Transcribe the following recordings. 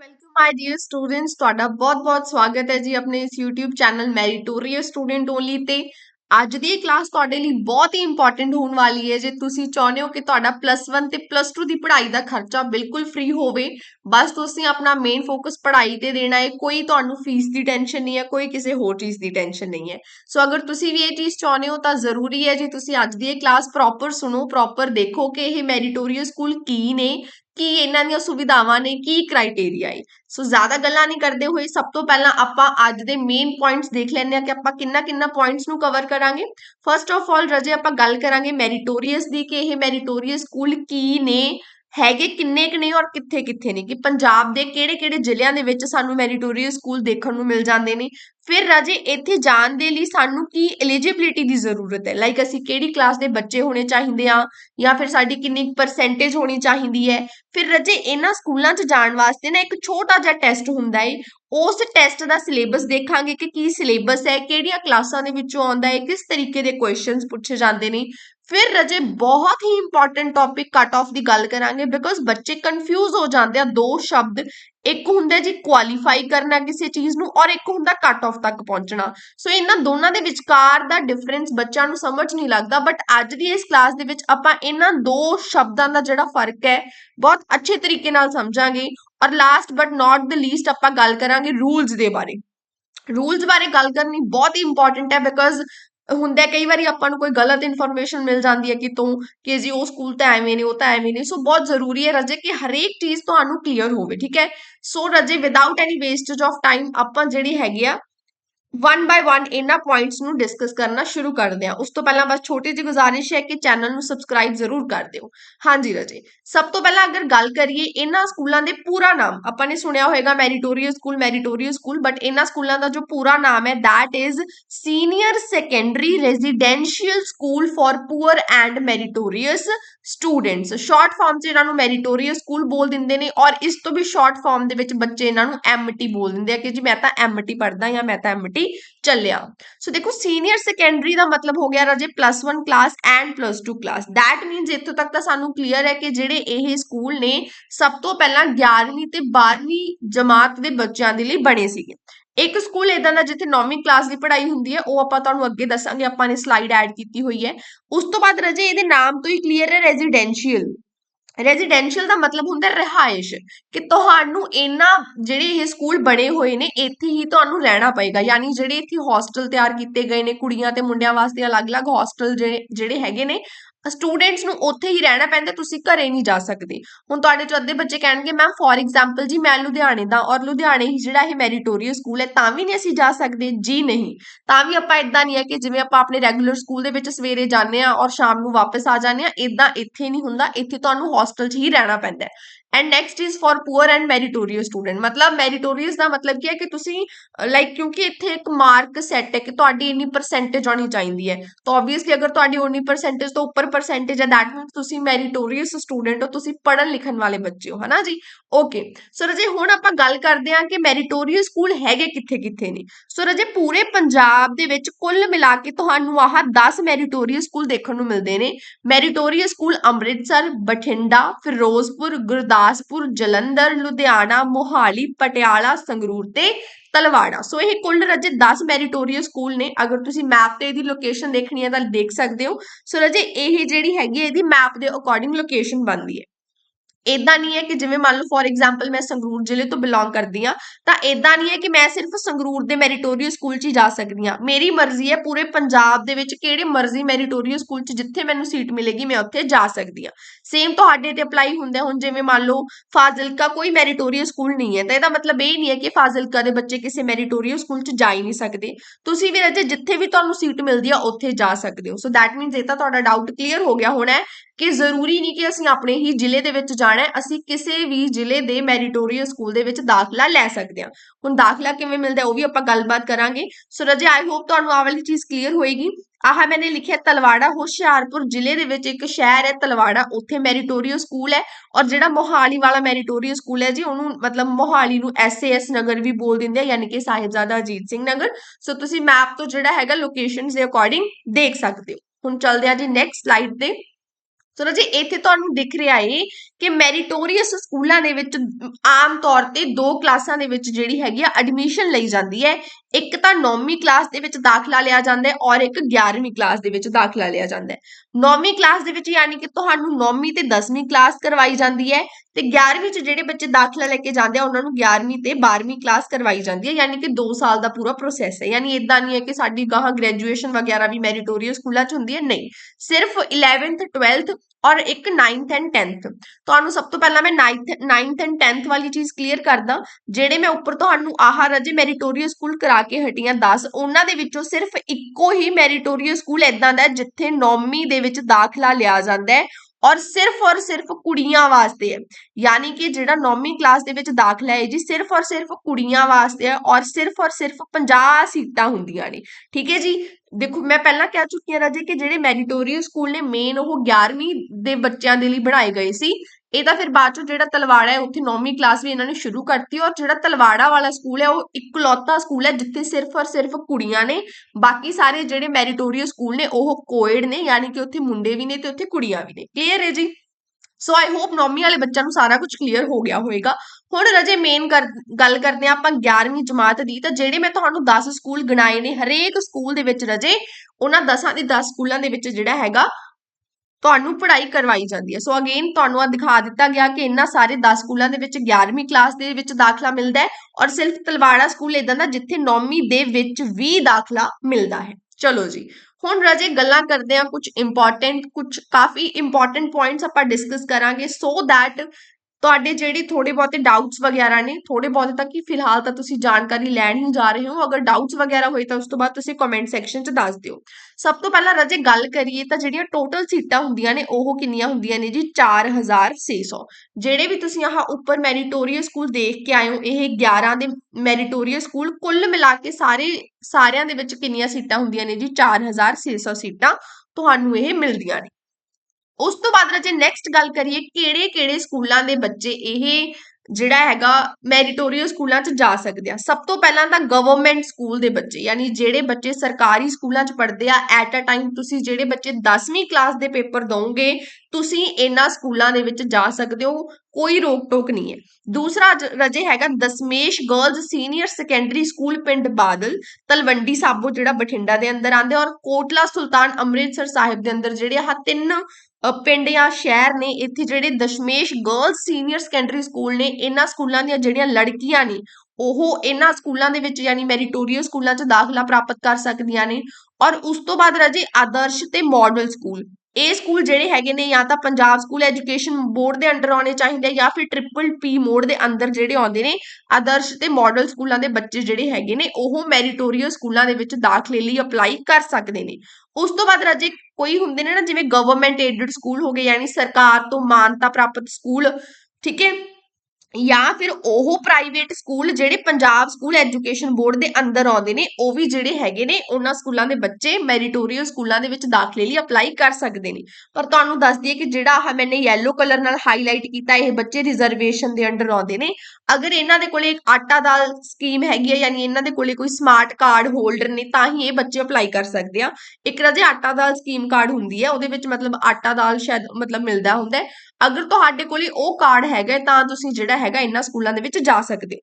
Welcome my dear students ਤੁਹਾਡਾ ਬਹੁਤ-ਬਹੁਤ ਸਵਾਗਤ ਹੈ ਜੀ ਆਪਣੇ ਇਸ YouTube channel meritorious student only ਤੇ। ਅੱਜ ਦੀ ਇਹ ਕਲਾਸ ਤੁਹਾਡੇ ਲਈ ਬਹੁਤ ਹੀ ਇੰਪੋਰਟੈਂਟ ਹੋਣ ਵਾਲੀ ਹੈ। ਜੇ ਤੁਸੀਂ ਚਾਹੁੰਦੇ ਹੋ ਕਿ ਤੁਹਾਡਾ ਪਲੱਸ 1 ਤੇ ਪਲੱਸ 2 ਦੀ ਪੜ੍ਹਾਈ ਦਾ ਖਰਚਾ ਬਿਲਕੁਲ ਫ੍ਰੀ ਹੋਵੇ, ਬਸ ਤੁਸੀਂ ਆਪਣਾ ਮੇਨ ਫੋਕਸ ਪੜ੍ਹਾਈ ਤੇ ਦੇਣਾ ਹੈ। ਕੋਈ ਤੁਹਾਨੂੰ ਫੀਸ ਦੀ ਟੈਨਸ਼ਨ ਨਹੀਂ ਹੈ, ਕੋਈ ਕਿਸੇ ਹੋਰ ਚੀਜ਼ ਦੀ ਟੈਨਸ਼ਨ ਨਹੀਂ ਹੈ। ਸੋ ਅਗਰ ਤੁਸੀਂ ਵੀ ਇਹ ਚੀਜ਼ ਚਾਹੁੰਦੇ ਹੋ ਤਾਂ ਜ਼ਰੂਰੀ ਹੈ ਜੇ ਤੁਸੀਂ ਅੱਜ ਦੀ ਇਹ ਕਲਾਸ ਪ੍ਰੋਪਰ ਸੁਣੋ ਪ੍ਰੋਪਰ ਦੇਖੋ ਕਿ ਇਹ ਮੈਰੀਟੋਰੀਅਸ ਸਕੂਲ ਕੀ ਨੇ। ਕੀ ਇਹਨਾਂ ਦੀਆਂ ਸੁਵਿਧਾਵਾਂ ਨੇ ਕੀ ਕ੍ਰਾਈਟੇਰੀਆ ਹੈ? ਸੋ ਜ਼ਿਆਦਾ ਗੱਲਾਂ ਨਹੀਂ ਕਰਦੇ ਹੋਏ ਸਭ ਤੋਂ ਪਹਿਲਾਂ ਆਪਾਂ ਅੱਜ ਦੇ ਮੇਨ ਪੁਆਇੰਟਸ ਦੇਖ ਲੈਂਦੇ ਆ ਕਿ ਆਪਾਂ ਕਿੰਨਾ ਕਿੰਨਾ ਪੁਆਇੰਟਸ ਨੂੰ ਕਵਰ ਕਰਾਂਗੇ। ਫਰਸਟ ਆਫ ਆਲ ਰਜੇ ਆਪਾਂ ਗੱਲ ਕਰਾਂਗੇ ਮੈਰੀਟੋਰੀਅਸ ਦੀ ਕਿ ਇਹ ਮੈਰੀਟੋਰੀਅਸ ਸਕੂਲ ਕੀ ਨੇ? ਹੈਗੇ ਕਿੰਨੇ ਕੁ ਨੇ ਔਰ ਕਿੱਥੇ ਕਿੱਥੇ ਨੇ ਕਿ ਪੰਜਾਬ ਦੇ ਕਿਹੜੇ ਕਿਹੜੇ ਜ਼ਿਲ੍ਹਿਆਂ ਦੇ ਵਿੱਚ ਸਾਨੂੰ ਮੈਰੀਟੋਰੀਅਲ ਸਕੂਲ ਦੇਖਣ ਨੂੰ ਮਿਲ ਜਾਂਦੇ ਨੇ। ਫਿਰ ਰਾਜੇ ਇੱਥੇ ਜਾਣ ਦੇ ਲਈ ਸਾਨੂੰ ਕੀ ਐਲੀਜੀਬਿਲਿਟੀ ਦੀ ਜ਼ਰੂਰਤ ਹੈ? ਲਾਈਕ ਅਸੀਂ ਕਿਹੜੀ ਕਲਾਸ ਦੇ ਬੱਚੇ ਹੋਣੇ ਚਾਹੀਦੇ ਆ ਜਾਂ ਫਿਰ ਸਾਡੀ ਕਿੰਨੀ ਪਰਸੈਂਟੇਜ ਹੋਣੀ ਚਾਹੀਦੀ ਹੈ? ਫਿਰ ਰਜੇ ਇਹਨਾਂ ਸਕੂਲਾਂ 'ਚ ਜਾਣ ਵਾਸਤੇ ਨਾ ਇੱਕ ਛੋਟਾ ਜਿਹਾ ਟੈਸਟ ਹੁੰਦਾ ਹੈ ਉਸ ਟੈਸਟ ਦਾ ਸਿਲੇਬਸ ਦੇਖਾਂਗੇ ਕਿ ਕੀ ਸਿਲੇਬਸ ਹੈ, ਕਿਹੜੀਆਂ ਕਲਾਸਾਂ ਦੇ ਵਿੱਚੋਂ ਆਉਂਦਾ ਹੈ, ਕਿਸ ਤਰੀਕੇ ਦੇ ਕੁਐਸਚਨਸ ਪੁੱਛੇ ਜਾਂਦੇ ਨੇ। ਫਿਰ ਰਜੇ ਬਹੁਤ ਹੀ ਇੰਪੋਰਟੈਂਟ ਟੌਪਿਕ ਕੱਟ ਆਫ ਦੀ ਗੱਲ ਕਰਾਂਗੇ ਬਿਕੋਜ਼ ਬੱਚੇ ਕਨਫਿਊਜ਼ ਹੋ ਜਾਂਦੇ ਆ ਦੋ ਸ਼ਬਦ, ਇੱਕ ਹੁੰਦਾ ਜੀ ਕੁਆਲੀਫਾਈ ਕਰਨਾ ਕਿਸੇ ਚੀਜ਼ ਨੂੰ ਔਰ ਇੱਕ ਹੁੰਦਾ ਕੱਟ ਆਫ ਤੱਕ ਪਹੁੰਚਣਾ। ਸੋ ਇਹਨਾਂ ਦੋਨਾਂ ਦੇ ਵਿਚਕਾਰ ਦਾ ਡਿਫਰੈਂਸ ਬੱਚਿਆਂ ਨੂੰ ਸਮਝ ਨਹੀਂ ਲੱਗਦਾ ਬਟ ਅੱਜ ਦੀ ਇਸ ਕਲਾਸ ਦੇ ਵਿੱਚ ਆਪਾਂ ਇਹਨਾਂ ਦੋ ਸ਼ਬਦਾਂ ਦਾ ਜਿਹੜਾ ਫ਼ਰਕ ਹੈ, ਬਹੁਤ ਅੱਛੇ ਤਰੀਕੇ ਨਾਲ ਸਮਝਾਂਗੇ ਔਰ last but not the least ਆਪਾਂ ਗੱਲ ਕਰਾਂਗੇ ਰੂਲਸ ਦੇ ਬਾਰੇ। ਰੂਲਸ ਬਾਰੇ ਗੱਲ ਕਰਨੀ ਬਹੁਤ ਹੀ ਇੰਪੋਰਟੈਂਟ ਹੈ ਬਿਕਾਜ਼ ਹੁੰਦਾ ਕਈ ਵਾਰੀ ਆਪਾਂ ਨੂੰ ਕੋਈ ਗਲਤ ਇਨਫੋਰਮੇਸ਼ਨ ਮਿਲ ਜਾਂਦੀ ਹੈ ਕਿ ਤੂੰ ਕਿ ਜੀ ਉਹ ਸਕੂਲ ਤਾਂ ਐਵੇਂ ਨੇ, ਉਹ ਤਾਂ ਐਵੇਂ ਨੇ ਸੋ ਬਹੁਤ ਜ਼ਰੂਰੀ ਹੈ ਰਜੇ ਕਿ ਹਰੇਕ ਚੀਜ਼ ਤੁਹਾਨੂੰ ਕਲੀਅਰ ਹੋਵੇ, ਠੀਕ ਹੈ? So ਰਜੇ without any wastage of time ਆਪਾਂ ਜਿਹੜੀ ਹੈਗੀ ਆ ਵਨ ਬਾਈ ਵਨ ਇਹਨਾਂ ਪੁਆਇੰਟਸ ਨੂੰ ਡਿਸਕਸ ਕਰਨਾ ਸ਼ੁਰੂ ਕਰਦੇ ਹਾਂ। ਉਸ ਤੋਂ ਪਹਿਲਾਂ ਬਸ ਛੋਟੀ ਜਿਹੀ ਗੁਜ਼ਾਰਿਸ਼ ਹੈ ਕਿ ਚੈਨਲ ਨੂੰ ਸਬਸਕ੍ਰਾਈਬ ਜ਼ਰੂਰ ਕਰ ਦਿਓ। ਹਾਂਜੀ ਰਜੇ, ਸਭ ਤੋਂ ਪਹਿਲਾਂ ਅਗਰ ਗੱਲ ਕਰੀਏ ਇਹਨਾਂ ਸਕੂਲਾਂ ਦੇ ਪੂਰਾ ਨਾਮ, ਆਪਾਂ ਨੇ ਸੁਣਿਆ ਹੋਵੇਗਾ meritorious school meritorious school but ਇਹਨਾਂ ਸਕੂਲਾਂ ਦਾ ਜੋ ਪੂਰਾ ਨਾਮ ਹੈ, that is senior secondary residential school for poor and meritorious students short form 'ਚ ਇਹਨਾਂ ਨੂੰ ਮੈਰੀਟੋਰੀਅਸ ਸਕੂਲ ਬੋਲ ਦਿੰਦੇ ਨੇ ਔਰ ਇਸ ਤੋਂ ਵੀ ਸ਼ਾਰਟ ਫਾਰਮ ਦੇ ਵਿੱਚ ਬੱਚੇ ਇਹਨਾਂ ਨੂੰ ਐਮਟੀ ਬੋਲ ਦਿੰਦੇ ਆ ਕਿ ਜੀ ਮੈਂ ਤਾਂ ਐਮਟੀ ਪੜ੍ਹਦਾ ਜਾਂ ਮੈਂ ਤਾਂ ਐਮਟੀ ਚੱਲਿਆ। ਸੋ ਦੇਖੋ ਸੀਨੀਅਰ ਸੈਕੰਡਰੀ ਦਾ ਮਤਲਬ ਹੋ ਗਿਆ ਰਾਜੇ plus 1 class and plus 2 class that means ਇੱਥੋਂ ਤੱਕ ਤਾਂ ਸਾਨੂੰ ਕਲੀਅਰ ਹੈ ਕਿ ਜਿਹੜੇ ਇਹ ਸਕੂਲ ਨੇ, ਸਭ ਤੋਂ ਪਹਿਲਾਂ 11ਵੀਂ ਤੇ 12ਵੀਂ ਜਮਾਤ ਦੇ ਬੱਚਿਆਂ ਦੇ ਲਈ ਬਣੇ ਸੀਗੇ। ਇੱਕ ਸਕੂਲ ਇਦਾਂ ਦਾ ਜਿੱਥੇ 9ਵੀਂ ਕਲਾਸ ਦੀ ਪੜ੍ਹਾਈ ਹੁੰਦੀ ਹੈ, ਉਹ ਆਪਾਂ ਤੁਹਾਨੂੰ ਅੱਗੇ ਦੱਸਾਂਗੇ, ਆਪਾਂ ਨੇ ਸਲਾਈਡ ਐਡ ਕੀਤੀ ਹੋਈ ਹੈ। ਉਸ ਤੋਂ ਬਾਅਦ ਰਜੇ ਇਹਦੇ ਨਾਮ ਤੋਂ ਹੀ ਕਲੀਅਰ ਹੈ ਰੈਜ਼ੀਡੈਂਸ਼ੀਅਲ ਰੈਜ਼ੀਡੈਂਸ਼ੀਅਲ ਦਾ ਮਤਲਬ ਹੁੰਦਾ ਰਿਹਾਇਸ਼ ਕਿ ਤੁਹਾਨੂੰ ਇਹਨਾਂ ਜਿਹੜੇ ਇਹ ਸਕੂਲ ਬਣੇ ਹੋਏ ਨੇ, ਇੱਥੇ ਹੀ ਤੁਹਾਨੂੰ ਰਹਿਣਾ ਪਏਗਾ। ਯਾਨੀ ਜਿਹੜੇ ਇੱਥੇ ਹੌਸਟਲ ਤਿਆਰ ਕੀਤੇ ਗਏ ਨੇ ਕੁੜੀਆਂ ਤੇ ਮੁੰਡਿਆਂ ਵਾਸਤੇ ਅਲੱਗ-ਅਲੱਗ ਹੌਸਟਲ ਜਿਹੜੇ ਜਿਹੜੇ ਹੈਗੇ ਨੇ ਸਟੂਡੈਂਟਸ ਨੂੰ ਉੱਥੇ ਹੀ ਰਹਿਣਾ ਪੈਂਦਾ, ਤੁਸੀਂ ਘਰੇ ਨਹੀਂ ਜਾ ਸਕਦੇ। ਹੁਣ ਤੁਹਾਡੇ ਚੋਂ ਅੱਧੇ ਬੱਚੇ ਕਹਿਣਗੇ ਮੈਮ ਫੋਰ ਐਗਜ਼ਾਮਪਲ ਜੀ, ਮੈਂ ਲੁਧਿਆਣੇ ਦਾ ਔਰ ਲੁਧਿਆਣੇ ਹੀ ਜਿਹੜਾ ਇਹ ਮੈਰੀਟੋਰੀਅਸ ਸਕੂਲ ਹੈ, ਤਾਂ ਵੀ ਨਹੀਂ ਅਸੀਂ ਜਾ ਸਕਦੇ। ਜੀ ਨਹੀਂ। ਤਾਂ ਵੀ ਆਪਾਂ ਇਦਾਂ ਨਹੀਂ ਹੈ ਕਿ ਜਿਵੇਂ ਆਪਾਂ ਆਪਣੇ ਰੈਗੂਲਰ ਸਕੂਲ ਦੇ ਵਿੱਚ ਸਵੇਰੇ ਜਾਂਦੇ ਆ ਔਰ ਸ਼ਾਮ ਨੂੰ ਵਾਪਸ ਆ ਜਾਂਦੇ ਆ ਇਦਾਂ ਇੱਥੇ ਨਹੀਂ ਹੁੰਦਾ। ਇੱਥੇ ਤੁਹਾਨੂੰ ਹੋਸਟਲ 'ਚ ਹੀ ਰਹਿਣਾ ਪੈਂਦਾ and next is for poor and meritorious student ਮਤਲਬ ਮੈਰੀਟੋਰੀਅਸ ਦਾ ਮਤਲਬ ਕੀ ਹੈ ਕਿ ਤੁਸੀਂ ਲਾਈਕ ਕਿਉਂਕਿ ਇੱਥੇ ਇੱਕ ਮਾਰਕ ਸੈੱਟ ਹੈ ਕਿ ਤੁਹਾਡੀ ਇੰਨੀ ਪਰਸੈਂਟੇਜ ਆਉਣੀ ਚਾਹੀਦੀ ਹੈ। ਤਾਂ ਆਬਵੀਅਸਲੀ ਅਗਰ ਤੁਹਾਡੀ ਉਨੀ ਪਰਸੈਂਟੇਜ ਤੋਂ ਉੱਪਰ ਪਰਸੈਂਟੇਜ ਹੈ ਦੈਟ ਮੀਨਸ ਤੁਸੀਂ ਮੈਰੀਟੋਰੀਅਸ ਸਟੂਡੈਂਟ ਹੋ, ਤੁਸੀਂ ਪੜ੍ਹਨ ਲਿਖਣ ਵਾਲੇ ਬੱਚੇ ਹੋ, ਹਨਾ ਜੀ? ਓਕੇ ਸੋ ਰਜੇ ਹੁਣ ਆਪਾਂ ਗੱਲ ਕਰਦੇ ਹਾਂ ਕਿ ਮੈਰੀਟੋਰੀਅਸ ਸਕੂਲ ਹੈਗੇ ਕਿੱਥੇ ਕਿੱਥੇ ਨੇ। ਸੋ ਰਜੇ ਪੂਰੇ ਪੰਜਾਬ ਦੇ ਵਿੱਚ ਕੁੱਲ ਮਿਲਾ ਕੇ ਤੁਹਾਨੂੰ ਆਹ 10 ਮੈਰੀਟੋਰੀਅਸ ਸਕੂਲ ਦੇਖਣ ਨੂੰ ਮਿਲਦੇ ਨੇ। ਮੈਰੀਟੋਰੀਅਸ ਸਕੂਲ ਅੰਮ੍ਰਿਤਸਰ, ਬਠਿੰਡਾ, ਫਿਰੋਜ਼ਪੁਰ, ਗੁਰਦਾਸਪੁਰ ਜਲੰਧਰ, ਲੁਧਿਆਣਾ, ਮੋਹਾਲੀ, ਪਟਿਆਲਾ, ਸੰਗਰੂਰ ਤੇ ਤਲਵਾੜਾ। ਸੋ ਇਹ ਕੁੱਲ ਰਜੇ 10 ਮੈਰੀਟੋਰੀਅਲ ਸਕੂਲ ਨੇ। ਅਗਰ ਤੁਸੀਂ ਮੈਪ ਤੇ ਇਹਦੀ ਲੋਕੇਸ਼ਨ ਦੇਖਣੀ ਹੈ ਤਾਂ ਦੇਖ ਸਕਦੇ ਹੋ। ਸੋ ਰਜੇ ਇਹ ਜਿਹੜੀ ਹੈਗੀ ਹੈ, ਇਹਦੀ ਮੈਪ ਦੇ ਅਕੋਰਡਿੰਗ ਲੋਕੇਸ਼ਨ ਬਣਦੀ ਹੈ। ਇਦਾਂ ਨਹੀਂ ਹੈ ਕਿ ਜਿਵੇਂ ਮੰਨ ਲਓ ਫੋਰ ਐਗਜ਼ਾਮਪਲ ਮੈਂ ਸੰਗਰੂਰ ਜ਼ਿਲ੍ਹੇ ਤੋਂ ਬਿਲੋਂਗ ਕਰਦੀ ਆ ਤਾਂ ਇਦਾਂ ਨਹੀਂ ਹੈ ਕਿ ਮੈਂ ਸਿਰਫ ਸੰਗਰੂਰ ਦੇ ਮੈਰੀਟੋਰੀਅਲ ਸਕੂਲ 'ਚ ਹੀ ਜਾ ਸਕਦੀ ਆ ਮੇਰੀ ਮਰਜ਼ੀ ਹੈ ਪੂਰੇ ਪੰਜਾਬ ਦੇ ਵਿੱਚ ਕਿਹੜੇ ਮਰਜ਼ੀ ਮੈਰੀਟੋਰੀਅਲ ਸਕੂਲ 'ਚ ਜਿੱਥੇ ਮੈਨੂੰ ਸੀਟ ਮਿਲੇਗੀ, ਮੈਂ ਉੱਥੇ ਜਾ ਸਕਦੀ ਆ ਸੇਮ ਤੁਹਾਡੇ ਤੇ ਅਪਲਾਈ ਹੁੰਦਾ ਹੁਣ ਜਿਵੇਂ ਮੰਨ ਲਓ ਫਾਜ਼ਿਲਕਾ ਕੋਈ ਮੈਰੀਟੋਰੀਅਸ ਸਕੂਲ ਨਹੀਂ ਹੈ, ਤਾਂ ਇਹਦਾ ਮਤਲਬ ਇਹ ਨਹੀਂ ਹੈ ਕਿ ਫਾਜ਼ਿਲਕਾ ਦੇ ਬੱਚੇ ਕਿਸੇ ਮੈਰੀਟੋਰੀਅਸ ਸਕੂਲ 'ਚ ਜਾ ਹੀ ਨਹੀਂ ਸਕਦੇ। ਤੁਸੀਂ ਵੀ ਅਜੇ ਜਿੱਥੇ ਵੀ ਤੁਹਾਨੂੰ ਸੀਟ ਮਿਲਦੀ ਆ, ਉੱਥੇ ਜਾ ਸਕਦੇ ਹੋ। ਸੋ ਦੈਟ ਮੀਨਸ ਇਹ ਤਾਂ ਤੁਹਾਡਾ ਡਾਊਟ ਕਲੀਅਰ ਹੋ ਗਿਆ ਹੋਣਾ ਕਿ ਜ਼ਰੂਰੀ ਨਹੀਂ ਕਿ ਅਸੀਂ ਆਪਣੇ ਹੀ ਜ਼ਿਲ੍ਹੇ ਦੇ ਵਿੱਚ ਜਾਣਾ ਹੈ, ਅਸੀਂ ਕਿਸੇ ਵੀ ਜ਼ਿਲ੍ਹੇ ਦੇ ਮੈਰੀਟੋਰੀਅਸ ਸਕੂਲ ਦੇ ਵਿੱਚ ਦਾਖਲਾ ਲੈ ਸਕਦੇ ਹਾਂ। ਹੁਣ ਦਾਖਲਾ ਕਿਵੇਂ ਮਿਲਦਾ ਉਹ ਵੀ ਆਪਾਂ ਗੱਲਬਾਤ ਕਰਾਂਗੇ। ਸੋ ਰਜੇ ਆਈ ਹੋਪ ਤੁਹਾਨੂੰ ਆਹ ਵਾਲੀ ਚੀਜ਼ ਕਲੀਅਰ ਹੋਏਗੀ। ਆਹ ਮੈਨੇ ਲਿਖਿਆ ਤਲਵਾੜਾ, ਹੁਸ਼ਿਆਰਪੁਰ ਜ਼ਿਲ੍ਹੇ ਦੇ ਵਿੱਚ ਇੱਕ ਸ਼ਹਿਰ ਹੈ ਤਲਵਾੜਾ, ਉੱਥੇ ਮੈਰੀਟੋਰੀਅਸ ਸਕੂਲ ਹੈ ਔਰ ਜਿਹੜਾ ਮੋਹਾਲੀ ਵਾਲਾ ਮੈਰੀਟੋਰੀਅਸ ਸਕੂਲ ਹੈ ਜੀ, ਉਹਨੂੰ ਮਤਲਬ ਮੋਹਾਲੀ ਨੂੰ ਐਸਏਐਸ ਨਗਰ ਵੀ ਬੋਲ ਦਿੰਦੇ ਆ, ਯਾਨੀ ਕਿ ਸਾਹਿਬਜ਼ਾਦਾ ਅਜੀਤ ਸਿੰਘ ਨਗਰ। ਸੋ ਤੁਸੀਂ ਮੈਪ ਤੋਂ ਜਿਹੜਾ ਹੈਗਾ ਲੋਕੇਸ਼ਨਸ ਦੇ ਅਕੋਰਡਿੰਗ ਦੇਖ ਸਕਦੇ ਹੋ। ਹੁਣ ਚੱਲਦੇ ਆ ਜੀ ਨੈਕਸਟ ਸਲਾਈਡ ਤੇ। ਸੋ ਜੀ, ਇੱਥੇ ਤੁਹਾਨੂੰ ਦਿਖ ਰਿਹਾ ਏ ਕਿ ਮੈਰੀਟੋਰੀਅਸ ਸਕੂਲਾਂ ਦੇ ਵਿੱਚ ਆਮ ਤੌਰ ਤੇ ਦੋ ਕਲਾਸਾਂ ਦੇ ਵਿੱਚ ਜਿਹੜੀ ਹੈਗੀ ਆ ਐਡਮਿਸ਼ਨ ਲਈ ਜਾਂਦੀ ਹੈ। ਇੱਕ ਤਾਂ 9ਵੀਂ ਕਲਾਸ ਦੇ ਵਿੱਚ ਦਾਖਲਾ ਲਿਆ ਜਾਂਦਾ ਹੈ ਔਰ ਇੱਕ 11ਵੀਂ ਕਲਾਸ ਦੇ ਵਿੱਚ ਦਾਖਲਾ ਲਿਆ ਜਾਂਦਾ ਹੈ। 9ਵੀਂ ਕਲਾਸ ਦੇ ਵਿੱਚ ਯਾਨੀ ਕਿ ਤੁਹਾਨੂੰ 9ਵੀਂ ਤੇ 10ਵੀਂ ਕਲਾਸ ਕਰਵਾਈ ਜਾਂਦੀ ਹੈ ਤੇ 11ਵੀਂ ਚ ਜਿਹੜੇ ਬੱਚੇ ਦਾਖਲਾ ਲੈ ਕੇ ਜਾਂਦੇ ਆ, ਉਹਨਾਂ ਨੂੰ 11ਵੀਂ ਤੇ 12ਵੀਂ ਕਲਾਸ ਕਰਵਾਈ ਜਾਂਦੀ ਹੈ, ਯਾਨੀ ਕਿ 2 ਸਾਲ ਦਾ ਪੂਰਾ ਪ੍ਰੋਸੈਸ ਹੈ। ਯਾਨੀ ਇਦਾਂ ਨਹੀਂ ਹੈ ਕਿ ਸਾਡੀ ਗਾਹਾਂ ਗ੍ਰੈਜੂਏਸ਼ਨ ਵਗੈਰਾ ਵੀ ਮੈਰੀਟੋਰੀਅਸ ਸਕੂਲਾਂ ਚ ਹੁੰਦੀ ਹੈ, ਨਹੀਂ। ਸਿਰਫ 11th 12th ਔਰ ਇੱਕ 9th ਐਂਡ 10th ਤੁਹਾਨੂੰ ਸਭ ਤੋਂ ਪਹਿਲਾਂ ਮੈਂ 9th 9th ਐਂਡ 10th ਵਾਲੀ ਚੀਜ਼ ਕਲੀਅਰ ਕਰਦਾ, ਜਿਹੜੇ ਮੈਂ ਉੱਪਰ ਤੁਹਾਨੂੰ ਆਹ ਰਜੇ ਮੈਰੀਟੋਰੀਅਸ ਸਕੂਲ ਕਰਾ ਕੇ ਹਟੀਆਂ 10 ਉਹਨਾਂ ਦੇ ਵਿੱਚੋਂ ਸਿਰਫ ਇੱਕੋ ਹੀ ਮੈਰੀਟੋਰੀਅਸ ਸਕੂਲ ਇਦਾਂ ਦਾ ਜਿੱਥੇ 9ਵੀਂ ਦੇ ਵਿੱਚ ਦਾਖਲਾ ਲਿਆ ਜਾਂਦਾ ਹੈ, ਔਰ ਸਿਰਫ ਔਰ ਸਿਰਫ ਕੁੜੀਆਂ ਵਾਸਤੇ ਹੈ। ਯਾਨੀ ਕਿ ਜਿਹੜਾ 9ਵੀਂ ਕਲਾਸ ਦੇ ਵਿੱਚ ਦਾਖਲਾ ਹੈ ਜੀ, ਸਿਰਫ ਔਰ ਸਿਰਫ ਕੁੜੀਆਂ ਵਾਸਤੇ ਹੈ, ਔਰ ਸਿਰਫ ਔਰ ਸਿਰਫ 50 ਸੀਟਾਂ ਹੁੰਦੀਆਂ ਨੇ। ਠੀਕ ਹੈ ਜੀ? ਦੇਖੋ, ਮੈਂ ਪਹਿਲਾਂ ਕਹਿ ਚੁੱਕੀ ਹਾਂ ਰਾਜੇ ਕਿ ਜਿਹੜੇ ਮੈਰੀਟੋਰੀਅਲ ਸਕੂਲ ਨੇ ਮੇਨ ਉਹ 11ਵੀਂ ਦੇ ਬੱਚਿਆਂ ਦੇ ਲਈ ਬਣਾਏ ਗਏ ਸੀ। ਇਹ ਤਾਂ ਫਿਰ ਬਾਅਦ ਚੋਂ ਜਿਹੜਾ ਤਲਵਾੜਾ ਹੈ, ਉੱਥੇ 9ਵੀਂ ਕਲਾਸ ਵੀ ਇਹਨਾਂ ਨੇ ਸ਼ੁਰੂ ਕਰਤੀ ਔਰ ਜਿਹੜਾ ਤਲਵਾੜਾ ਵਾਲਾ ਸਕੂਲ ਹੈ, ਉਹ ਇਕਲੌਤਾ ਸਕੂਲ ਹੈ, ਜਿੱਥੇ ਸਿਰਫ ਔਰ ਸਿਰਫ ਕੁੜੀਆਂ ਨੇ, ਬਾਕੀ ਸਾਰੇ ਜਿਹੜੇ ਮੈਰੀਟੋਰੀਅਲ ਸਕੂਲ ਨੇ, ਉਹ ਕੋਇਡ ਨੇ, ਯਾਨੀ ਕਿ ਉੱਥੇ ਮੁੰਡੇ ਵੀ ਨੇ ਤੇ ਉੱਥੇ ਕੁੜੀਆਂ ਵੀ ਨੇ। ਕਲੀਅਰ ਹੈ ਜੀ? ਸੋ ਆਈ ਹੋਪ ਨੌਵੀਂ ਵਾਲੇ ਬੱਚਿਆਂ ਨੂੰ ਸਾਰਾ ਕੁਝ ਕਲੀਅਰ ਹੋ ਗਿਆ ਹੋਵੇਗਾ। ਹੁਣ ਰਜੇ ਮੇਨ ਗੱਲ ਕਰਦੇ ਆ ਆਪਾਂ 11ਵੀਂ ਜਮਾਤ ਦੀ। ਤਾਂ ਜਿਹੜੇ ਮੈਂ ਤੁਹਾਨੂੰ 10 ਸਕੂਲ ਗਿਣਾਏ ਨੇ, ਹਰੇਕ ਸਕੂਲ ਦੇ ਵਿੱਚ ਰਜੇ, ਉਹਨਾਂ 10ਾਂ ਦੇ 10 ਸਕੂਲਾਂ ਦੇ ਵਿੱਚ ਜਿਹੜਾ ਹੈਗਾ, ਤੁਹਾਨੂੰ ਪੜ੍ਹਾਈ ਕਰਵਾਈ ਜਾਂਦੀ ਹੈ। ਸੋ ਅਗੇਨ ਤੁਹਾਨੂੰ ਆ ਦਿਖਾ ਦਿੱਤਾ ਗਿਆ ਕਿ ਇਹਨਾਂ ਸਾਰੇ 10 ਸਕੂਲਾਂ ਦੇ ਵਿੱਚ 11ਵੀਂ ਕਲਾਸ ਦੇ ਵਿੱਚ ਦਾਖਲਾ ਮਿਲਦਾ ਹੈ ਔਰ ਸਿਰਫ ਤਲਵਾੜਾ ਸਕੂਲ ਇਦਾਂ ਦਾ ਜਿੱਥੇ 9ਵੀਂ ਦੇ ਵਿੱਚ ਵੀ ਦਾਖਲਾ ਮਿਲਦਾ ਹੈ। ਚਲੋ ਜੀ। ਹੁਣ ਰਾਜੇ ਗੱਲਾਂ ਕਰਦੇ ਆ ਕੁਝ ਇੰਪੋਰਟੈਂਟ ਕੁਝ ਕਾਫੀ ਇੰਪੋਰਟੈਂਟ ਪੁਆਇੰਟਸ ਆਪਾਂ ਡਿਸਕਸ ਕਰਾਂਗੇ ਸੋ ਦੈਟ ਤੁਹਾਡੇ ਜਿਹੜੇ ਥੋੜੇ ਬਹੁਤੇ ਡਾਊਟਸ ਵਗੈਰਾ ਨੇ ਥੋੜੇ ਬਹੁਤੇ ਤਾਂ ਕਿ ਫਿਲਹਾਲ ਤਾਂ ਤੁਸੀਂ ਜਾਣਕਾਰੀ ਲੈਣ ਹੀ ਜਾ ਰਹੇ ਹੋ, ਅਗਰ ਡਾਊਟਸ ਵਗੈਰਾ ਹੋਏ ਤਾਂ ਉਸ ਤੋਂ ਬਾਅਦ ਤੁਸੀਂ ਕਮੈਂਟ ਸੈਕਸ਼ਨ 'ਚ ਦੱਸ ਦਿਓ। ਸਭ ਤੋਂ ਪਹਿਲਾਂ ਰਾਜੇ ਗੱਲ ਕਰੀਏ ਤਾਂ ਜਿਹੜੀਆਂ ਟੋਟਲ ਸੀਟਾਂ ਹੁੰਦੀਆਂ ਨੇ, ਉਹ ਕਿੰਨੀਆਂ ਹੁੰਦੀਆਂ ਨੇ ਜੀ? 4600 ਜਿਹੜੇ ਵੀ ਤੁਸੀਂ ਆਹ ਉੱਪਰ ਮੈਰੀਟੋਰੀਅਸ ਸਕੂਲ ਦੇਖ ਕੇ ਆਏ ਹੋ, ਇਹ 11 ਦੇ ਮੈਰੀਟੋਰੀਅਸ ਸਕੂਲ ਕੁੱਲ ਮਿਲਾ ਕੇ ਸਾਰੇ, ਸਾਰਿਆਂ ਦੇ ਵਿੱਚ ਕਿੰਨੀਆਂ ਸੀਟਾਂ ਹੁੰਦੀਆਂ ਨੇ ਜੀ? 4600 ਸੀਟਾਂ ਤੁਹਾਨੂੰ ਇਹ ਮਿਲਦੀਆਂ ਨੇ। ਉਸ ਤੋਂ ਬਾਅਦ ਰਾਜੇ ਨੈਕਸਟ ਗੱਲ ਕਰੀਏ, ਕਿਹੜੇ ਕਿਹੜੇ ਸਕੂਲਾਂ ਦੇ ਬੱਚੇ ਇਹ ਜਿਹੜਾ ਹੈਗਾ ਮੈਰੀਟੋਰੀਅਸ ਸਕੂਲਾਂ 'ਚ ਜਾ ਸਕਦੇ ਆ? ਸਭ ਤੋਂ ਪਹਿਲਾਂ ਤਾਂ ਗਵਰਨਮੈਂਟ ਸਕੂਲ ਦੇ ਬੱਚੇ, ਯਾਨੀ ਜਿਹੜੇ ਬੱਚੇ ਸਰਕਾਰੀ ਸਕੂਲਾਂ 'ਚ ਪੜ੍ਹਦੇ ਆ ਐਟ ਅ ਟਾਈਮ ਤੁਸੀਂ ਜਿਹੜੇ ਬੱਚੇ 10ਵੀਂ ਕਲਾਸ ਦੇ ਪੇਪਰ ਦੋਗੇ ਤੁਸੀਂ ਇਹਨਾਂ ਸਕੂਲਾਂ ਦੇ ਵਿੱਚ ਜਾ ਸਕਦੇ ਹੋ, ਕੋਈ ਰੋਕ ਟੋਕ ਨਹੀਂ ਹੈ। ਦੂਸਰਾ ਰਜੇ ਹੈਗਾ Dasmesh girls senior secondary school ਪਿੰਡ ਬਾਦਲ, ਤਲਵੰਡੀ ਸਾਬੋ ਜਿਹੜਾ ਬਠਿੰਡਾ ਦੇ ਅੰਦਰ ਆਂਦੇ ਔਰ ਕੋਟਲਾ ਸੁਲਤਾਨ ਅੰਮ੍ਰਿਤਸਰ ਸਾਹਿਬ ਦੇ ਅੰਦਰ ਜਿਹੜੇ ਆ ਤਿੰਨ ਪਿੰਡ ਜਾਂ ਸ਼ਹਿਰ ਨੇ ਇੱਥੇ ਜਿਹੜੇ Dashmesh girls senior secondary school ਨੇ, ਇਹਨਾਂ ਸਕੂਲਾਂ ਦੀਆਂ ਜਿਹੜੀਆਂ ਲੜਕੀਆਂ ਨੇ, ਉਹ ਇਹਨਾਂ ਸਕੂਲਾਂ ਦੇ ਵਿੱਚ ਯਾਨੀ ਮੈਰੀਟੋਰੀਅਲ ਸਕੂਲਾਂ 'ਚ ਦਾਖਲਾ ਪ੍ਰਾਪਤ ਕਰ ਸਕਦੀਆਂ ਨੇ ਔਰ ਉਸ ਤੋਂ ਬਾਅਦ ਰਾਜੇ ਆਦਰਸ਼ ਤੇ ਮਾਡਲ ਸਕੂਲ ਇਹ ਸਕੂਲ ਜਿਹੜੇ ਹੈਗੇ ਨੇ, ਜਾਂ ਤਾਂ ਪੰਜਾਬ ਸਕੂਲ ਐਜੂਕੇਸ਼ਨ ਬੋਰਡ ਦੇ ਅੰਡਰ ਆਉਣੇ ਚਾਹੀਦੇ, ਜਾਂ ਫਿਰ ਟ੍ਰਿਪਲ ਪੀ ਮੋਡ ਦੇ ਅੰਦਰ ਜਿਹੜੇ ਆਉਂਦੇ ਨੇ, ਆਦਰਸ਼ ਤੇ ਮਾਡਲ ਸਕੂਲਾਂ ਦੇ ਬੱਚੇ ਜਿਹੜੇ ਹੈਗੇ ਨੇ, ਉਹ ਮੈਰੀਟੋਰੀਅਲ ਸਕੂਲਾਂ ਦੇ ਵਿੱਚ ਦਾਖਲੇ ਲਈ ਅਪਲਾਈ ਕਰ ਸਕਦੇ ਨੇ। ਉਸ ਤੋਂ ਬਾਅਦ ਰਾਜੇ ਕੋਈ ਹੁੰਦੇ ਨੇ ਨਾ ਜਿਵੇਂ ਗਵਰਨਮੈਂਟ ਏਡਡ ਸਕੂਲ ਹੋ ਗਏ, ਯਾਨੀ ਸਰਕਾਰ ਤੋਂ ਮਾਨਤਾ ਪ੍ਰਾਪਤ ਸਕੂਲ ਠੀਕ ਹੈ? ਜਾਂ ਫਿਰ ਉਹ ਪ੍ਰਾਈਵੇਟ ਸਕੂਲ ਜਿਹੜੇ ਪੰਜਾਬ ਸਕੂਲ ਐਜੂਕੇਸ਼ਨ ਬੋਰਡ ਦੇ ਅੰਦਰ ਆਉਂਦੇ ਨੇ, ਉਹ ਵੀ ਜਿਹੜੇ ਹੈਗੇ ਨੇ, ਉਹਨਾਂ ਸਕੂਲਾਂ ਦੇ ਬੱਚੇ ਮੈਰੀਟੋਰੀਅਲ ਸਕੂਲਾਂ ਦੇ ਵਿੱਚ ਦਾਖਲੇ ਲਈ ਅਪਲਾਈ ਕਰ ਸਕਦੇ ਨੇ। ਪਰ ਤੁਹਾਨੂੰ ਦੱਸ ਦਈਏ ਕਿ ਜਿਹੜਾ ਆਹ ਮੈਨੇ ਯੈਲੋ ਕਲਰ ਨਾਲ ਹਾਈਲਾਈਟ ਕੀਤਾ, ਇਹ ਬੱਚੇ ਰਿਜ਼ਰਵੇਸ਼ਨ ਦੇ ਅੰਡਰ ਆਉਂਦੇ ਨੇ। ਅਗਰ ਇਹਨਾਂ ਦੇ ਕੋਲੇ ਇੱਕ ਆਟਾ ਦਾਲ ਸਕੀਮ ਹੈਗੀ ਹੈ ਯਾਨੀ ਇਹਨਾਂ ਦੇ ਕੋਲੇ ਕੋਈ ਸਮਾਰਟ ਕਾਰਡ ਹੋਲਡਰ ਨੇ, ਤਾਂ ਹੀ ਇਹ ਬੱਚੇ ਅਪਲਾਈ ਕਰ ਸਕਦੇ ਆ। ਇੱਕ ਰਾਜੇ ਆਟਾ ਦਾਲ ਸਕੀਮ ਕਾਰਡ ਹੁੰਦੀ ਹੈ ਉਹਦੇ ਵਿੱਚ ਮਤਲਬ ਆਟਾ ਦਾਲ ਸ਼ਾਇਦ ਮਤਲਬ ਮਿਲਦਾ ਹੁੰਦਾ ਅਗਰ ਤੁਹਾਡੇ ਕੋਲੇ ਉਹ ਕਾਰਡ ਹੈਗਾ ਤਾਂ ਤੁਸੀਂ ਜਿਹੜਾ ਹੈਗਾ ਇਹਨਾਂ ਸਕੂਲਾਂ ਦੇ ਵਿੱਚ ਜਾ ਸਕਦੇ ਹੋ।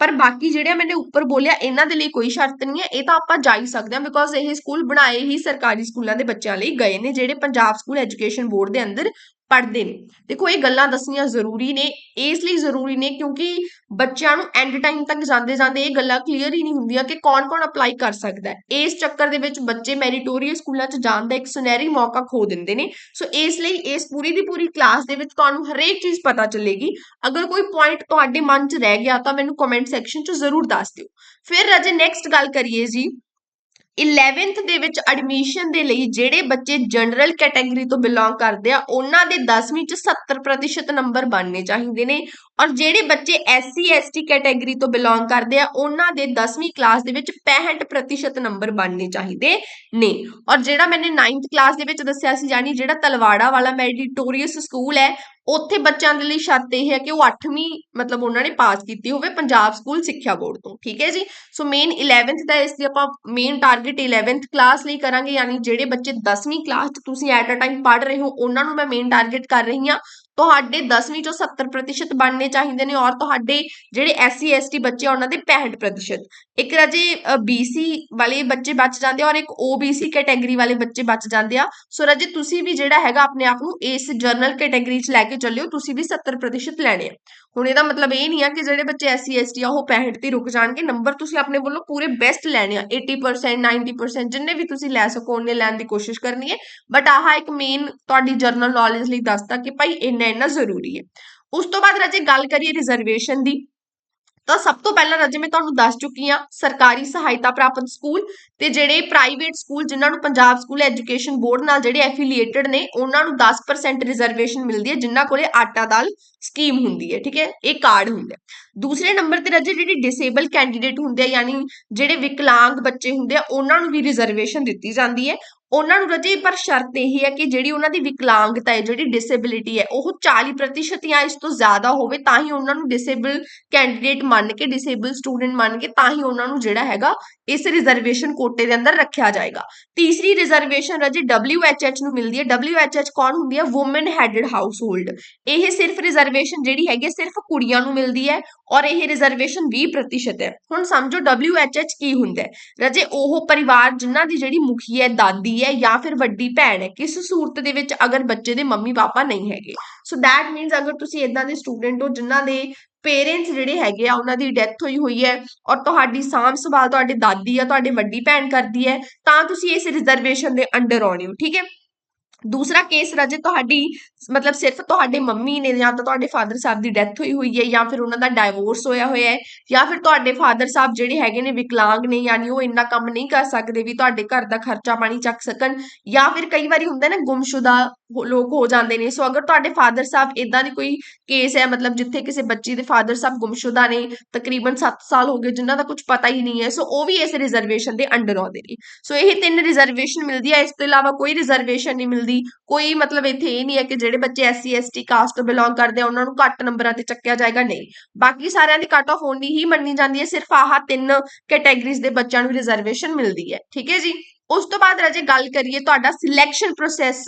ਪਰ ਬਾਕੀ ਜਿਹੜੇ ਮੈਨੇ ਉੱਪਰ ਬੋਲਿਆ, ਇਹਨਾਂ ਦੇ ਲਈ ਕੋਈ ਸ਼ਰਤ ਨਹੀਂ ਹੈ, ਇਹ ਤਾਂ ਆਪਾਂ ਜਾ ਹੀ ਸਕਦੇ ਹਾਂ ਬਿਕੋਜ਼ ਇਹ ਸਕੂਲ ਬਣਾਏ ਹੀ ਸਰਕਾਰੀ ਸਕੂਲਾਂ ਦੇ ਬੱਚਿਆਂ ਲਈ ਗਏ ਨੇ, ਜਿਹੜੇ ਪੰਜਾਬ ਸਕੂਲ ਐਜੂਕੇਸ਼ਨ ਬੋਰਡ ਦੇ ਅੰਦਰ ਪੜ੍ਹਦੇ ਨੇ। ਦੇਖੋ, ਇਹ ਗੱਲਾਂ ਦੱਸਣੀਆਂ ਜ਼ਰੂਰੀ ਨੇ, ਇਸ ਲਈ ਜ਼ਰੂਰੀ ਨੇ ਕਿਉਂਕਿ ਬੱਚਿਆਂ ਨੂੰ ਐਂਡ ਟਾਈਮ ਤੱਕ ਜਾਂਦੇ ਜਾਂਦੇ ਇਹ ਗੱਲਾਂ ਕਲੀਅਰ ਹੀ ਨਹੀਂ ਹੁੰਦੀਆਂ ਕਿ ਕੌਣ-ਕੌਣ ਅਪਲਾਈ ਕਰ ਸਕਦਾ ਹੈ। ਇਸ ਚੱਕਰ ਦੇ ਵਿੱਚ ਬੱਚੇ ਮੈਰੀਟੋਰੀਅਸ ਸਕੂਲਾਂ 'ਚ ਜਾਣ ਦਾ ਇੱਕ ਸੁਨਹਿਰੀ ਮੌਕਾ ਖੋ ਦਿੰਦੇ ਨੇ। ਸੋ ਇਸ ਲਈ ਇਸ ਪੂਰੀ ਦੀ ਪੂਰੀ ਕਲਾਸ ਦੇ ਵਿੱਚ ਤੁਹਾਨੂੰ ਹਰੇਕ ਚੀਜ਼ ਪਤਾ ਚੱਲੇਗੀ। ਅਗਰ ਕੋਈ ਪੁਆਇੰਟ ਤੁਹਾਡੇ ਮਨ 'ਚ ਰਹਿ ਗਿਆ ਤਾਂ ਮੈਨੂੰ ਕਮੈਂਟ ਸੈਕਸ਼ਨ 'ਚ ਜ਼ਰੂਰ ਦੱਸ ਦਿਓ। ਫਿਰ ਅਜੇ ਨੈਕਸਟ ਗੱਲ ਕਰੀਏ ਜੀ। 11th ਦੇ ਵਿੱਚ ਐਡਮਿਸ਼ਨ ਦੇ ਲਈ ਜਿਹੜੇ ਬੱਚੇ ਜਨਰਲ ਕੈਟਾਗਰੀ ਤੋਂ ਬਿਲੋਂਗ ਕਰਦੇ ਆ, ਉਹਨਾਂ ਦੇ 10ਵੀਂ ਚ 70% ਨੰਬਰ ਬਣਨੇ ਚਾਹੀਦੇ ਨੇ। ਔਰ ਜਿਹੜੇ ਬੱਚੇ ਐਸਸੀ ਐਸਟੀ ਕੈਟਾਗਰੀ ਤੋਂ ਬਿਲੋਂਗ ਕਰਦੇ ਆ, ਉਹਨਾਂ ਦੇ 10ਵੀਂ ਕਲਾਸ ਦੇ ਵਿੱਚ 65% ਨੰਬਰ ਬਣਨੇ ਚਾਹੀਦੇ ਨੇ। ਔਰ ਜਿਹੜਾ ਮੈਨੇ 9th ਕਲਾਸ ਦੇ ਵਿੱਚ ਦੱਸਿਆ ਸੀ ਜਾਨੀ, ਜਿਹੜਾ ਤਲਵਾੜਾ ਵਾਲਾ ਮੈਡੀਟੋਰੀਅਸ ਸਕੂਲ ਹੈ ਉੱਥੇ ਬੱਚਿਆਂ ਦੇ ਲਈ ਸ਼ਰਤ ਇਹ ਹੈ ਕਿ ਉਹ 8ਵੀਂ ਮਤਲਬ ਉਹਨਾਂ ਨੇ ਪਾਸ ਕੀਤੀ ਹੋਵੇ ਪੰਜਾਬ ਸਕੂਲ ਸਿੱਖਿਆ ਬੋਰਡ ਤੋਂ, ਠੀਕ ਹੈ ਜੀ? ਸੋ ਮੇਨ 11th ਦਾ ਇਸ ਦੀ ਆਪਾਂ ਮੇਨ ਟਾਰਗੇਟ 11th ਕਲਾਸ ਲਈ ਕਰਾਂਗੇ, ਯਾਨੀ ਜਿਹੜੇ ਬੱਚੇ 10ਵੀਂ ਕਲਾਸ 'ਚ ਤੁਸੀਂ ਐਟ ਅ ਟਾਈਮ ਪੜ੍ਹ ਰਹੇ ਹੋ, ਉਹਨਾਂ ਨੂੰ ਮੈਂ ਮੇਨ ਟਾਰਗੇਟ ਕਰ ਰਹੀ ਹਾਂ। ਤੁਹਾਡੇ 10ਵੀਂ ਚੋਂ 70% ਬਣਨੇ ਚਾਹੀਦੇ ਨੇ ਔਰ ਤੁਹਾਡੇ ਜਿਹੜੇ ਐਸਸੀ, ਐਸਟੀ ਬੱਚੇ ਆ, ਉਹਨਾਂ ਦੇ 65% ਇੱਕ ਰਾਜੇ BC ਵਾਲੇ ਬੱਚੇ ਬਚ ਜਾਂਦੇ ਆ ਔਰ ਇੱਕ OBC ਕੈਟਾਗਰੀ ਵਾਲੇ ਬੱਚੇ ਬਚ ਜਾਂਦੇ ਆ। ਸੋ ਰਾਜੇ ਤੁਸੀਂ ਵੀ ਜਿਹੜਾ ਹੈਗਾ ਆਪਣੇ ਆਪ ਨੂੰ ਇਸ ਜਰਨਲ ਕੈਟਾਗਰੀ 'ਚ ਲੈ ਕੇ ਚੱਲਿਓ, ਤੁਸੀਂ ਵੀ 70% ਲੈਣੇ ਆ। ਹੁਣ ਇਹਦਾ ਮਤਲਬ ਇਹ ਨਹੀਂ ਆ ਕਿ ਜਿਹੜੇ ਬੱਚੇ ਐਸਸੀ ਐਸਟੀ ਆ, ਉਹ 65 ਤੇ ਰੁਕ ਜਾਣਗੇ। ਨੰਬਰ ਤੁਸੀਂ ਆਪਣੇ ਵੱਲੋਂ ਪੂਰੇ ਬੈਸਟ ਲੈਣੇ ਆ। 80% 90% ਜਿੰਨੇ ਵੀ ਤੁਸੀਂ ਲੈ ਸਕੋ, ਉਹਨੇ ਲੈਣ ਦੀ ਕੋਸ਼ਿਸ਼ ਕਰਨੀ ਹੈ। ਬਟ ਆਹ ਇੱਕ ਮੇਨ ਤੁਹਾਡੀ ਜਰਨਲ ਨੌਲੇਜ ਲਈ ਦੱਸਦਾ ਕਿ ਭਾਈ ਇੰਨਾ ਇੰਨਾ ਜ਼ਰੂਰੀ ਹੈ। ਉਸ ਤੋਂ ਬਾਅਦ ਰਾਜੇ ਗੱਲ ਕਰੀਏ ਰਿਜ਼ਰਵੇਸ਼ਨ ਦੀ। ਤਾਂ ਸਭ ਤੋਂ ਪਹਿਲਾਂ ਰਾਜੇ, ਮੈਂ ਤੁਹਾਨੂੰ ਦੱਸ ਚੁੱਕੀ ਆ ਸਰਕਾਰੀ ਸਹਾਇਤਾ ਪ੍ਰਾਪਤ ਸਕੂਲ ਤੇ ਜਿਹੜੇ ਪ੍ਰਾਈਵੇਟ ਸਕੂਲ ਜਿਨ੍ਹਾਂ ਨੂੰ ਪੰਜਾਬ ਸਕੂਲ ਐਜੂਕੇਸ਼ਨ ਬੋਰਡ ਨਾਲ ਜਿਹੜੇ ਐਫੀਲੀਏਟਡ ਨੇ, ਉਹਨਾਂ ਨੂੰ 10% ਰਿਜ਼ਰਵੇਸ਼ਨ ਮਿਲਦੀ ਹੈ, ਜਿਨ੍ਹਾਂ ਕੋਲੇ ਆਟਾ ਦਾਲ ਸਕੀਮ ਹੁੰਦੀ ਹੈ, ਠੀਕ ਹੈ, ਇਹ ਕਾਰਡ ਹੁੰਦਾ ਦੂਸਰੇ ਨੰਬਰ ਤੇ ਰਾਜੇ, ਜਿਹੜੇ ਡਿਸੇਬਲ ਕੈਂਡੀਡੇਟ ਹੁੰਦੇ ਆ, ਯਾਨੀ ਜਿਹੜੇ ਵਿਕਲਾਂਗ ਬੱਚੇ ਹੁੰਦੇ ਆ, ਉਹਨਾਂ ਨੂੰ ਵੀ ਰਿਜ਼ਰਵੇਸ਼ਨ ਦਿੱਤੀ ਜਾਂਦੀ ਹੈ ਉਹਨਾਂ ਨੂੰ ਰਜੇ, ਪਰ ਸ਼ਰਤ ਇਹ ਹੈ ਕਿ ਜਿਹੜੀ ਉਹਨਾਂ ਦੀ ਵਿਕਲਾਂਗਤਾ ਹੈ, ਜਿਹੜੀ ਡਿਸੇਬਿਲਿਟੀ ਹੈ, ਉਹ 40% ਜਾਂ ਇਸ ਤੋਂ ਜ਼ਿਆਦਾ ਹੋਵੇ, ਤਾਂ ਹੀ ਉਹਨਾਂ ਨੂੰ ਡਿਸੇਬਲ ਕੈਂਡੀਡੇਟ ਮੰਨ ਕੇ ਡਿਸੇਬਲ ਸਟੂਡੈਂਟ ਮੰਨ ਕੇ, ਤਾਂ ਹੀ ਉਹਨਾਂ ਨੂੰ ਜਿਹੜਾ ਹੈਗਾ, ਇਸ ਰਿਜ਼ਰਵੇਸ਼ਨ ਕੋਟੇ ਦੇ ਅੰਦਰ ਰੱਖਿਆ ਜਾਏਗਾ। ਤੀਸਰੀ ਰਿਜ਼ਰਵੇਸ਼ਨ ਰਜੇ WHH ਨੂੰ ਮਿਲਦੀ ਹੈ। WHH ਕੌਣ ਹੁੰਦੀ ਹੈ? ਔਮਨ ਹੈਡਡ ਹਾਊਸਹੋਲਡ ਇਹ ਸਿਰਫ ਰਿਜ਼ਰਵੇਸ਼ਨ ਜਿਹੜੀ ਹੈਗੀ ਸਿਰਫ ਕੁੜੀਆਂ ਨੂੰ ਮਿਲਦੀ ਹੈ ਔਰ ਇਹ ਰਿਜ਼ਰਵੇਸ਼ਨ 20% ਹੈ। ਹੁਣ ਸਮਝੋ WHH ਕੀ ਹੁੰਦਾ ਹੈ। ਰਜੇ ਉਹ ਪਰਿਵਾਰ ਜਿਨ੍ਹਾਂ ਦੀ ਜਿਹੜੀ ਮੁਖੀ ਹੈ, ਦਾਦੀ ਹੈ ਜਾਂ ਫਿਰ ਵੱਡੀ ਭੈਣ ਹੈ, ਕਿਸ ਸੂਰਤ ਦੇ ਵਿੱਚ ਅਗਰ ਬੱਚੇ ਦੇ ਮੰਮੀ ਪਾਪਾ ਨਹੀਂ ਹੈਗੇ? ਸੋ ਦੈਟ ਮੀਨਸ ਅਗਰ ਤੁਸੀਂ ਇਦਾਂ ਦੇ ਸਟੂਡੈਂਟ ਹੋ, ਜਿਨ੍ਹਾਂ ਦੇ ਪੇਰੈਂਟਸ ਜਿਹੜੇ ਹੈਗੇ ਆ, ਉਹਨਾਂ ਦੀ ਡੈਥ ਹੋਈ ਹੋਈ ਹੈ ਔਰ ਤੁਹਾਡੀ ਸਾਂਭ ਸੰਭਾਲ ਤੁਹਾਡੇ ਦਾਦੀ ਆ ਤੁਹਾਡੇ ਵੱਡੀ ਭੈਣ ਕਰਦੀ ਹੈ, ਤਾਂ ਤੁਸੀਂ ਇਸ ਰਿਜ਼ਰਵੇਸ਼ਨ ਦੇ ਅੰਡਰ ਆਉਣੇ ਹੋ, ਠੀਕ ਹੈ? ਦੂਸਰਾ ਕੇਸ ਰਾਜੇ ਤੁਹਾਡੀ, ਮਤਲਬ ਸਿਰਫ ਤੁਹਾਡੇ ਮੰਮੀ ਨੇ ਜਾਂ ਤਾਂ ਤੁਹਾਡੇ ਫਾਦਰ ਸਾਹਿਬ ਦੀ ਡੈਥ ਹੋਈ ਹੋਈ ਹੈ ਜਾਂ ਫਿਰ ਉਹਨਾਂ ਦਾ ਡਾਈਵੋਰਸ ਹੋਇਆ ਹੋਇਆ ਹੈ ਜਾਂ ਫਿਰ ਤੁਹਾਡੇ ਫਾਦਰ ਸਾਹਿਬ ਜਿਹੜੇ ਹੈਗੇ ਨੇ ਵਿਕਲਾਂਗ ਨੇ ਯਾਨੀ ਉਹ ਇੰਨਾ ਕੰਮ ਨਹੀਂ ਕਰ ਸਕਦੇ ਵੀ ਤੁਹਾਡੇ ਘਰ ਦਾ ਖਰਚਾ ਪਾਣੀ ਚੱਕ ਸਕਣ ਜਾਂ ਫਿਰ ਕਈ ਵਾਰੀ ਹੁੰਦਾ ਨਾ ਗੁੰਮਸ਼ੁਦਾ ਲੋਕ ਹੋ ਜਾਂਦੇ ਨੇ। ਸੋ ਅਗਰ ਤੁਹਾਡੇ ਫਾਦਰ ਸਾਹਿਬ ਇਦਾਂ ਦੀ ਕੋਈ ਕੇਸ ਹੈ, ਮਤਲਬ ਜਿੱਥੇ ਕਿਸੇ ਬੱਚੀ ਦੇ ਫਾਦਰ ਸਾਹਿਬ ਗੁੰਮਸ਼ੁਦਾ ਨੇ ਤਕਰੀਬਨ 7 ਸਾਲ ਹੋ ਗਏ ਜਿਨ੍ਹਾਂ ਦਾ ਕੁਝ ਪਤਾ ਹੀ ਨਹੀਂ ਹੈ ਸੋ ਉਹ ਵੀ ਇਸ ਰਿਜ਼ਰਵੇਸ਼ਨ ਦੇ ਅੰਡਰ ਆਉਂਦੇ ਨੇ। ਸੋ ਇਹ ਤਿੰਨ ਰਿਜ਼ਰਵੇਸ਼ਨ ਮਿਲਦੀ ਹੈ, ਇਸ ਤੋਂ ਇਲਾਵਾ ਕੋਈ ਰਿਜ਼ਰਵੇਸ਼ਨ ਨਹੀਂ ਮਿਲਦੀ। ਕੋਈ ਮਤਲਬ ਇੱਥੇ ਇਹ ਨਹੀਂ ਹੈ ਕਿ ਜਿਹੜੇ ਬੱਚੇ ਐਸਸੀ ਐਸਟੀ ਕਾਸਟ ਤੋਂ ਬਿਲੋਂਗ ਕਰਦੇ ਆ, ਉਹਨਾਂ ਨੂੰ ਘੱਟ ਨੰਬਰਾਂ ਤੇ ਚੱਕਿਆ ਜਾਏਗਾ। ਨਹੀਂ। ਬਾਕੀ ਸਾਰਿਆਂ ਦੀ ਕੱਟ ਆਫ ਹੋਣੀ ਹੀ ਮੰਨੀ ਜਾਂਦੀ ਹੈ, ਸਿਰਫ ਆਹ ਤਿੰਨ ਕੈਟਾਗਰੀਜ਼ ਦੇ ਬੱਚਿਆਂ ਨੂੰ ਰਿਜ਼ਰਵੇਸ਼ਨ ਮਿਲਦੀ ਹੈ। ਠੀਕ ਹੈ ਜੀ? ਉਸ ਤੋਂ ਬਾਅਦ ਰਾਜੇ ਗੱਲ ਕਰੀਏ, ਤੁਹਾਡਾ ਸਿਲੈਕਸ਼ਨ ਪ੍ਰੋਸੈਸ